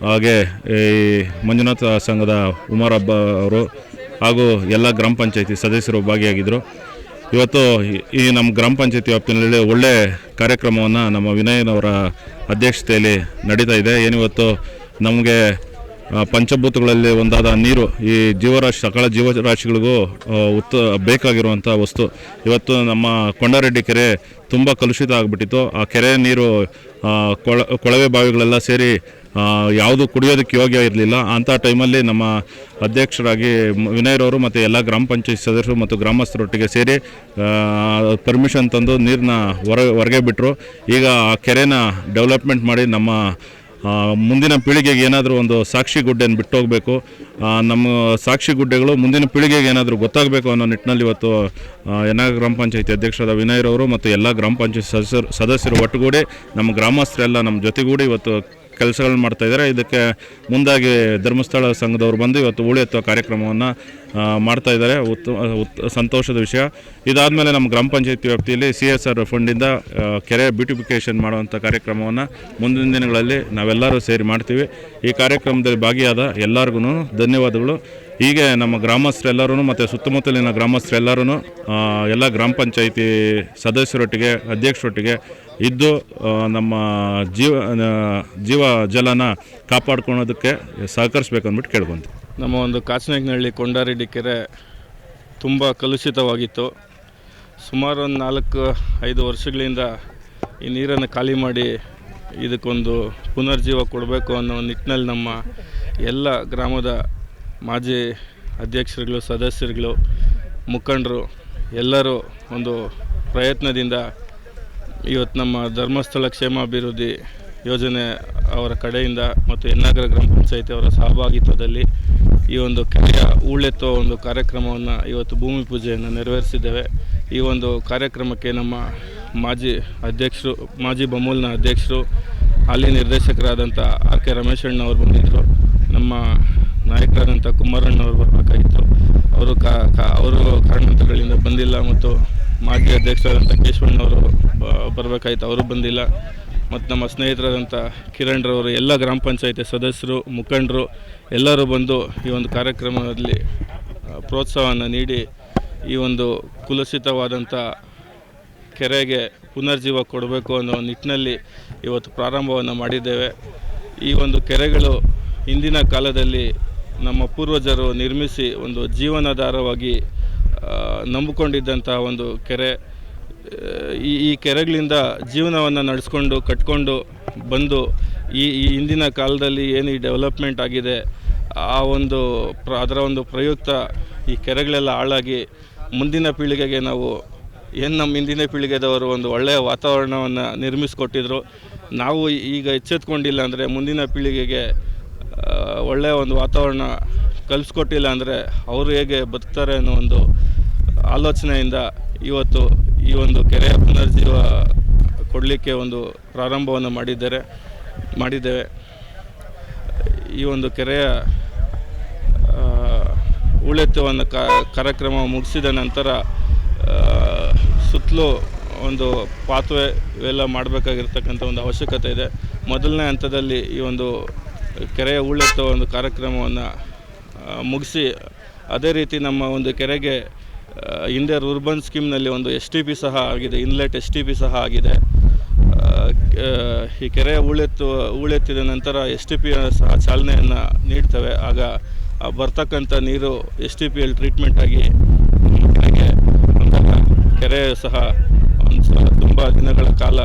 ಹಾಗೆ ಈ ಮಂಜುನಾಥ ಸಂಘದ ಉಮರ್ ಹಬ್ಬ ಅವರು ಹಾಗೂ ಎಲ್ಲ ಗ್ರಾಮ ಪಂಚಾಯತಿ ಸದಸ್ಯರು ಭಾಗಿಯಾಗಿದ್ದರು. ಇವತ್ತು ಈ- ನಮ್ಮ ಗ್ರಾಮ ಪಂಚಾಯತಿ ವ್ಯಾಪ್ತಿನಲ್ಲಿ ಒಳ್ಳೆ ಕಾರ್ಯಕ್ರಮವನ್ನು ನಮ್ಮ ವಿನಯನವರ ಅಧ್ಯಕ್ಷತೆಯಲ್ಲಿ ನಡೀತಾ ಇದೆ. ಏನಿವತ್ತು ನಮಗೆ ಪಂಚಭೂತಗಳಲ್ಲಿ ಒಂದಾದ ನೀರು, ಈ ಜೀವರಾಶಿ, ಸಕಲ ಜೀವರಾಶಿಗಳಿಗೂ ಉತ್ತ ಬೇಕಾಗಿರುವಂಥ ವಸ್ತು. ಇವತ್ತು ನಮ್ಮ ಕೊಂಡಾರೆಡ್ಡಿ ಕೆರೆ ತುಂಬ ಕಲುಷಿತ ಆಗಿಬಿಟ್ಟಿತ್ತು. ಆ ಕೆರೆ ನೀರು ಕೊಳ, ಕೊಳವೆ ಬಾವಿಗಳೆಲ್ಲ ಸೇರಿ ಯಾವುದು ಕುಡಿಯೋದಕ್ಕೆ ಯೋಗ್ಯ ಇರಲಿಲ್ಲ. ಅಂಥ ಟೈಮಲ್ಲಿ ನಮ್ಮ ಅಧ್ಯಕ್ಷರಾಗಿ ವಿನಯರವರು ಮತ್ತು ಎಲ್ಲ ಗ್ರಾಮ ಪಂಚಾಯತ್ ಸದಸ್ಯರು ಮತ್ತು ಗ್ರಾಮಸ್ಥರೊಟ್ಟಿಗೆ ಸೇರಿ ಪರ್ಮಿಷನ್ ತಂದು ನೀರನ್ನ ಹೊರ, ಹೊರಗೆ ಬಿಟ್ಟರು ಈಗ ಆ ಕೆರೆನ ಡೆವಲಪ್ಮೆಂಟ್ ಮಾಡಿ ನಮ್ಮ ಮುಂದಿನ ಪೀಳಿಗೆಗೆ ಏನಾದರೂ ಒಂದು ಸಾಕ್ಷಿ ಗುಡ್ಡೆಯನ್ನು ಬಿಟ್ಟೋಗಬೇಕು. ನಮ್ಮ ಸಾಕ್ಷಿ ಗುಡ್ಡೆಗಳು ಮುಂದಿನ ಪೀಳಿಗೆಗೆ ಏನಾದರೂ ಗೊತ್ತಾಗಬೇಕು ಅನ್ನೋ ನಿಟ್ಟಿನಲ್ಲಿ ಇವತ್ತು ಎನ್ನ ಗ್ರಾಮ ಪಂಚಾಯತಿ ಅಧ್ಯಕ್ಷರಾದ ವಿನಯ್ರವರು ಮತ್ತು ಎಲ್ಲ ಗ್ರಾಮ ಪಂಚಾಯತ್ ಸದಸ್ಯರು ಸದಸ್ಯರು ಒಟ್ಟುಗೂಡಿ ನಮ್ಮ ಗ್ರಾಮಸ್ಥರೆಲ್ಲ ನಮ್ಮ ಜೊತೆಗೂಡಿ ಇವತ್ತು ಕೆಲಸಗಳನ್ನ ಮಾಡ್ತಾ ಇದ್ದಾರೆ. ಇದಕ್ಕೆ ಮುಂದಾಗಿ ಧರ್ಮಸ್ಥಳ ಸಂಘದವರು ಬಂದು ಇವತ್ತು ಉಳಿ ಎತ್ತುವ ಕಾರ್ಯಕ್ರಮವನ್ನು ಮಾಡ್ತಾ ಇದ್ದಾರೆ. ಸಂತೋಷದ ವಿಷಯ. ಇದಾದಮೇಲೆ ನಮ್ಮ ಗ್ರಾಮ ಪಂಚಾಯತಿ ವ್ಯಾಪ್ತಿಯಲ್ಲಿ ಸಿ ಎಸ್ ಆರ್ ಫಂಡಿಂದ ಕೆರೆ ಬ್ಯೂಟಿಫಿಕೇಷನ್ ಮಾಡುವಂಥ ಕಾರ್ಯಕ್ರಮವನ್ನು ಮುಂದಿನ ದಿನಗಳಲ್ಲಿ ನಾವೆಲ್ಲರೂ ಸೇರಿ ಮಾಡ್ತೀವಿ. ಈ ಕಾರ್ಯಕ್ರಮದಲ್ಲಿ ಭಾಗಿಯಾದ ಎಲ್ಲರಿಗೂ ಧನ್ಯವಾದಗಳು. ಹೀಗೆ ನಮ್ಮ ಗ್ರಾಮಸ್ಥರೆಲ್ಲರೂ ಮತ್ತು ಸುತ್ತಮುತ್ತಲಿನ ಗ್ರಾಮಸ್ಥರೆಲ್ಲರೂ ಎಲ್ಲ ಗ್ರಾಮ ಪಂಚಾಯಿತಿ ಸದಸ್ಯರೊಟ್ಟಿಗೆ, ಅಧ್ಯಕ್ಷರೊಟ್ಟಿಗೆ ಇದ್ದು ನಮ್ಮ ಜೀವ ಜೀವ ಜಲನ ಕಾಪಾಡ್ಕೊಳೋದಕ್ಕೆ ಸಹಕರಿಸ್ಬೇಕು ಅಂದ್ಬಿಟ್ಟು ಕೇಳ್ಕೊಂತೀವಿ. ನಮ್ಮ ಒಂದು ಕಾಚನಹಳ್ಳಿ ಕೊಂಡಾರೆಡ್ಡಿ ಕೆರೆ ತುಂಬ ಕಲುಷಿತವಾಗಿತ್ತು. ಸುಮಾರು ಒಂದು ನಾಲ್ಕು, ಐದು ವರ್ಷಗಳಿಂದ ಈ ನೀರನ್ನು ಖಾಲಿ ಮಾಡಿ ಇದಕ್ಕೊಂದು ಪುನರ್ಜೀವ ಕೊಡಬೇಕು ಅನ್ನೋ ನಿಟ್ಟಿನಲ್ಲಿ ನಮ್ಮ ಎಲ್ಲ ಗ್ರಾಮದ ಮಾಜಿ ಅಧ್ಯಕ್ಷರುಗಳು, ಸದಸ್ಯರುಗಳು, ಮುಖಂಡರು ಎಲ್ಲರೂ ಒಂದು ಪ್ರಯತ್ನದಿಂದ ಇವತ್ತು ನಮ್ಮ ಧರ್ಮಸ್ಥಳ ಕ್ಷೇಮಾಭಿವೃದ್ಧಿ ಯೋಜನೆ ಅವರ ಕಡೆಯಿಂದ ಮತ್ತು ಎನ್ನಾಗರ ಗ್ರಾಮ ಪಂಚಾಯಿತಿ ಅವರ ಸಹಭಾಗಿತ್ವದಲ್ಲಿ ಈ ಒಂದು ಕೆರೆಯ ಹೂಳೆತ್ತುವ ಒಂದು ಕಾರ್ಯಕ್ರಮವನ್ನು ಇವತ್ತು ಭೂಮಿ ಪೂಜೆಯನ್ನು ನೆರವೇರಿಸಿದ್ದೇವೆ. ಈ ಒಂದು ಕಾರ್ಯಕ್ರಮಕ್ಕೆ ನಮ್ಮ ಮಾಜಿ ಅಧ್ಯಕ್ಷರು, ಮಾಜಿ ಬಮೂಲ್ನ ಅಧ್ಯಕ್ಷರು ಅಲ್ಲಿ ನಿರ್ದೇಶಕರಾದಂಥ ಆರ್ ಕೆ ರಮೇಶಣ್ಣವರು ಬಂದಿದ್ದರು. ನಮ್ಮ ನಾಯಕರಾದಂಥ ಕುಮಾರಣ್ಣವರು ಬರಬೇಕಾಗಿತ್ತು. ಅವರು ಅವರು ಕಾರಣಾಂತರಗಳಿಂದ ಬಂದಿಲ್ಲ ಮತ್ತು ಮಾಜಿ ಅಧ್ಯಕ್ಷರಾದಂಥ ಕೇಶವಣ್ಣವರು ಬರಬೇಕಾಯ್ತು ಅವರು ಬಂದಿಲ್ಲ. ಮತ್ತು ನಮ್ಮ ಸ್ನೇಹಿತರಾದಂಥ ಕಿರಣ್ರವರು ಎಲ್ಲ ಗ್ರಾಮ ಪಂಚಾಯತಿ ಸದಸ್ಯರು, ಮುಖಂಡರು ಎಲ್ಲರೂ ಬಂದು ಈ ಒಂದು ಕಾರ್ಯಕ್ರಮದಲ್ಲಿ ಪ್ರೋತ್ಸಾಹವನ್ನು ನೀಡಿ ಈ ಒಂದು ಕುಲುಷಿತವಾದಂಥ ಕೆರೆಗೆ ಪುನರ್ಜೀವ ಕೊಡಬೇಕು ಅನ್ನೋ ನಿಟ್ಟಿನಲ್ಲಿ ಇವತ್ತು ಪ್ರಾರಂಭವನ್ನು ಮಾಡಿದ್ದೇವೆ. ಈ ಒಂದು ಕೆರೆಗಳು ಹಿಂದಿನ ಕಾಲದಲ್ಲಿ ನಮ್ಮ ಪೂರ್ವಜರು ನಿರ್ಮಿಸಿ ಒಂದು ಜೀವನಾಧಾರವಾಗಿ ನಂಬಿಕೊಂಡಿದ್ದಂತಹ ಒಂದು ಕೆರೆ. ಈ ಈ ಕೆರೆಗಳಿಂದ ಜೀವನವನ್ನು ನಡೆಸ್ಕೊಂಡು, ಕಟ್ಕೊಂಡು ಬಂದು, ಈ ಈ ಹಿಂದಿನ ಕಾಲದಲ್ಲಿ ಏನು ಈ ಡೆವಲಪ್ಮೆಂಟ್ ಆಗಿದೆ, ಆ ಒಂದು ಪ್ರ, ಅದರ ಒಂದು ಪ್ರಯುಕ್ತ ಈ ಕೆರೆಗಳೆಲ್ಲ ಹಾಳಾಗಿ, ಮುಂದಿನ ಪೀಳಿಗೆಗೆ ನಾವು ಏನು ನಮ್ಮ ಹಿಂದಿನ ಪೀಳಿಗೆದವರು ಒಂದು ಒಳ್ಳೆಯ ವಾತಾವರಣವನ್ನು ನಿರ್ಮಿಸಿಕೊಟ್ಟಿದ್ರು. ನಾವು ಈಗ ಎಚ್ಚೆತ್ಕೊಂಡಿಲ್ಲ ಅಂದರೆ ಮುಂದಿನ ಪೀಳಿಗೆಗೆ ಒಳ್ಳೆಯ ಒಂದು ವಾತಾವರಣ ಕಲಿಸ್ಕೊಟ್ಟಿಲ್ಲ ಅಂದರೆ ಅವರು ಹೇಗೆ ಬದುಕ್ತಾರೆ ಅನ್ನೋ ಒಂದು ಆಲೋಚನೆಯಿಂದ ಇವತ್ತು ಈ ಒಂದು ಕೆರೆಯ ಪುನರ್ಜೀವ ಕೊಡಲಿಕ್ಕೆ ಒಂದು ಪ್ರಾರಂಭವನ್ನು ಮಾಡಿದ್ದಾರೆ, ಮಾಡಿದ್ದೇವೆ. ಈ ಒಂದು ಕೆರೆಯ ಉಳಿತವನ್ನು ಕಾರ್ಯಕ್ರಮ ಮುಗಿಸಿದ ನಂತರ ಸುತ್ತಲೂ ಒಂದು ಪಾತ್ವೆ ಇವೆಲ್ಲ ಮಾಡಬೇಕಾಗಿರ್ತಕ್ಕಂಥ ಒಂದು ಅವಶ್ಯಕತೆ ಇದೆ. ಮೊದಲನೇ ಹಂತದಲ್ಲಿ ಈ ಒಂದು ಕೆರೆಯ ಉಳ್ಳೆತ್ತ ಒಂದು ಕಾರ್ಯಕ್ರಮವನ್ನು ಮುಗಿಸಿ ಅದೇ ರೀತಿ ನಮ್ಮ ಒಂದು ಕೆರೆಗೆ ಇಂಡಿಯರ್ ಉರ್ಬನ್ ಸ್ಕೀಮ್ನಲ್ಲಿ ಒಂದು ಎಸ್ ಟಿ ಪಿ ಸಹ ಆಗಿದೆ ಇನ್ಲೆಟ್ ಎಸ್ ಟಿ ಪಿ ಸಹ ಆಗಿದೆ. ಈ ಕೆರೆಯ ಉಳ್ಳೆತ್ತು, ಉಳ್ಳೆತ್ತಿದ ನಂತರ ಎಸ್ ಟಿ ಪಿ ಸಹ ಚಾಲನೆಯನ್ನು ನೀಡ್ತವೆ. ಆಗ ಬರ್ತಕ್ಕಂಥ ನೀರು ಎಸ್ ಟಿ ಪಿಯಲ್ಲಿ ಟ್ರೀಟ್ಮೆಂಟ್ ಆಗಿ ಕೆರೆಗೆ ಕೆರೆ ಸಹ ಒಂದು ತುಂಬ ದಿನಗಳ ಕಾಲ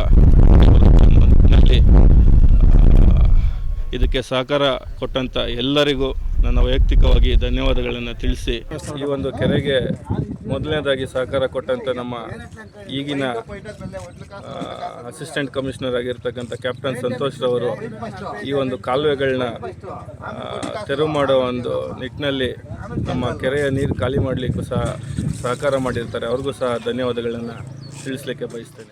ನಲ್ಲಿ ಇದಕ್ಕೆ ಸಹಕಾರ ಕೊಟ್ಟಂಥ ಎಲ್ಲರಿಗೂ ನನ್ನ ವೈಯಕ್ತಿಕವಾಗಿ ಧನ್ಯವಾದಗಳನ್ನು ತಿಳಿಸಿ. ಈ ಒಂದು ಕೆರೆಗೆ ಮೊದಲನೇದಾಗಿ ಸಹಕಾರ ಕೊಟ್ಟಂಥ ನಮ್ಮ ಈಗಿನ ಅಸಿಸ್ಟೆಂಟ್ ಕಮಿಷನರ್ ಆಗಿರ್ತಕ್ಕಂಥ ಕ್ಯಾಪ್ಟನ್ ಸಂತೋಷ್ ರವರು ಈ ಒಂದು ಕಾಲುವೆಗಳನ್ನ ತೆರವು ಮಾಡೋ ಒಂದು ನಿಟ್ಟಿನಲ್ಲಿ ನಮ್ಮ ಕೆರೆಯ ನೀರು ಖಾಲಿ ಮಾಡಲಿಕ್ಕೂ ಸಹ ಸಹಕಾರ ಮಾಡಿರ್ತಾರೆ. ಅವ್ರಿಗೂ ಸಹ ಧನ್ಯವಾದಗಳನ್ನು ತಿಳಿಸ್ಲಿಕ್ಕೆ ಬಯಸ್ತೇನೆ.